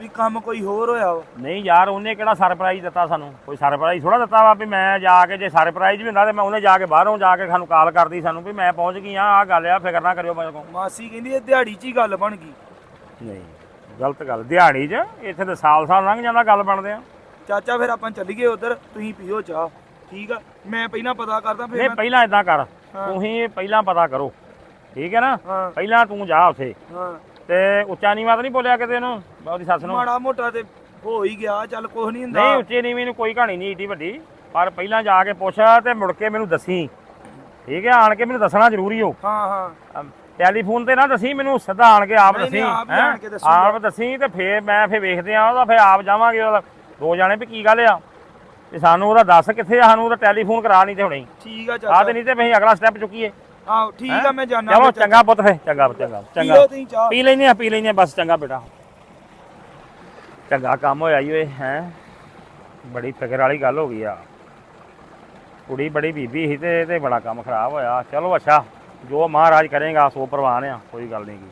ਵੀ ਕੰਮ ਕੋਈ ਹੋਰ ਹੋਇਆ ਵਾ? ਨਹੀਂ ਯਾਰ ਉਹਨੇ ਕਿਹੜਾ ਸਰਪ੍ਰਾਈਜ਼ ਦਿੱਤਾ ਸਾਨੂੰ? ਕੋਈ ਸਰਪ੍ਰਾਈਜ਼ ਥੋੜਾ ਦਿੱਤਾ ਵਾ ਵੀ ਮੈਂ ਜਾ ਕੇ ਜੇ ਸਰਪ੍ਰਾਈਜ਼ ਵੀ ਹੁੰਦਾ ਤੇ ਮੈਂ ਉਹਨੇ ਜਾ ਕੇ ਬਾਹਰੋਂ ਜਾ ਕੇ ਸਾਨੂੰ ਕਾਲ ਕਰਦੀ ਸਾਨੂੰ ਵੀ ਮੈਂ ਪਹੁੰਚ ਗਈ ਆ ਆ ਗੱਲ ਆ ਫਿਕਰ ਨਾ ਕਰਿਓ ਮੇਰੇ ਕੋਲ। ਮਾਸੀ ਕਹਿੰਦੀ ਇਹ ਦਿਹਾੜੀ 'ਚ ਹੀ ਗੱਲ ਬਣ ਗਈ। ਨਹੀਂ ਗਲਤ ਗੱਲ। ਦਿਹਾੜੀ 'ਚ? ਇੱਥੇ ਤੇ ਸਾਲ ਸਾਲ ਲੰਘ ਜਾਂਦਾ ਗੱਲ ਬਣਦੇ ਆ ਚਾਚਾ ਫਿਰ ਆਪਾਂ ਚੱਲੀਏ ਉਧਰ ਤੁਸੀਂ ਪੀਓ ਚਾਹ। ਠੀਕ ਆ? ਮੈਂ ਪਹਿਲਾਂ ਪਤਾ ਕਰਦਾ ਫਿਰ ਨਹੀਂ ਮੈਂ ਪਹਿਲਾਂ ਇਦਾਂ ਕਰ। ਤੁਸੀਂ ਪਹਿਲਾਂ ਪਤਾ ਕਰੋ। ਠੀਕ ਹੈ ਨਾ? ਹਾਂ। ਪਹਿਲਾਂ ਤੂੰ ਜਾ ਉੱਥੇ। ਹਾਂ। ਤੇ ਉੱਚਾ ਨੀਵਾਂ ਤਾਂ ਨਹੀਂ ਬੋਲਿਆ ਕਿਤੇ ਇਹਨੂੰ? ਉਹਦੀ ਸੱਸ ਨੂੰ। ਮਾੜਾ ਮੋਟਾ ਤੇ ਹੋ ਹੀ ਗਿਆ ਚੱਲ ਕੁਝ ਨਹੀਂ ਨਹੀਂ ਹੁੰਦਾ ਉੱਚੇ ਨੀਵੀਂ ਨੂੰ ਕੋਈ ਕਹਾਣੀ ਨਹੀਂ ਏਡੀ ਵੱਡੀ ਪਰ ਪਹਿਲਾਂ ਜਾ ਕੇ ਪੁੱਛ ਤੇ ਮੁੜ ਕੇ ਮੈਨੂੰ ਦੱਸੀ। ਠੀਕ ਹੈ ਆਣ ਕੇ ਮੈਨੂੰ ਦੱਸਣਾ ਜ਼ਰੂਰੀ ਹੋ ਹਾਂ। ਹਾਂ ਟੈਲੀਫੋਨ ਤੇ ਨਾ ਦੱਸੀ ਮੈਨੂੰ ਸਿੱਧਾ ਆਣ ਕੇ ਆਪ ਨਹੀਂ, ਦੱਸੀ ਨਹੀਂ, ਆਪ ਦੱਸੀ ਤੇ ਫੇਰ ਮੈਂ ਫੇਰ ਵੇਖਦੇ ਆ ਉਹਦਾ ਫੇਰ ਆਪ ਜਾਵਾਂਗੇ ਉਹਦਾ। ਦੋ ਜਾਣੇ ਵੀ ਕੀ ਗੱਲ ਆ? ਤੇ ਸਾਨੂੰ ਉਹਦਾ ਦੱਸ ਕਿੱਥੇ ਆ ਸਾਨੂੰ ਉਹਦਾ ਟੈਲੀਫੋਨ ਕਰਾ ਨਹੀਂ ਤੇ ਹੁਣੇ। ਠੀਕ ਆ ਆ ਚਾਚਾ। ਤੇ ਨਹੀਂ ਤੇ ਫੇਰ ਅਗਲਾ ਸਟੈਪ ਚੁੱਕੀਏ। ਆਹ ਠੀਕ ਆ ਮੈਂ ਜਾਣਾ ਚਲੋ ਚੰਗਾ ਪੁੱਤ ਫੇਰ ਚੰਗਾ ਚੰਗਾ ਚੰਗਾ। ਲਓ ਤੁਸੀਂ ਚਾਹ। ਪੀ ਲੈਨੇ ਆ ਪੀ ਲੈਨੇ ਆ ਬਸ ਚੰਗਾ ਬੇਟਾ। ਚੰਗਾ ਕੰਮ ਹੋਇਆ ਈ ਓਏ ਹੈ? ਬੜੀ ਫਿਕਰ ਵਾਲੀ ਗੱਲ ਹੋ ਗਈ ਆ। ਕੁੜੀ ਬੜੀ ਬੀਬੀ ਸੀ ਤੇ ਤੇ ਬੜਾ ਕੰਮ ਖਰਾਬ ਹੋਇਆ। ਚਲੋ ਅੱਛਾ ਜੋ ਮਹਾਰਾਜ ਕਰੇਗਾ ਸੋ ਪ੍ਰਵਾਨ ਆ ਕੋਈ ਗੱਲ ਨਹੀਂ ਗੀ।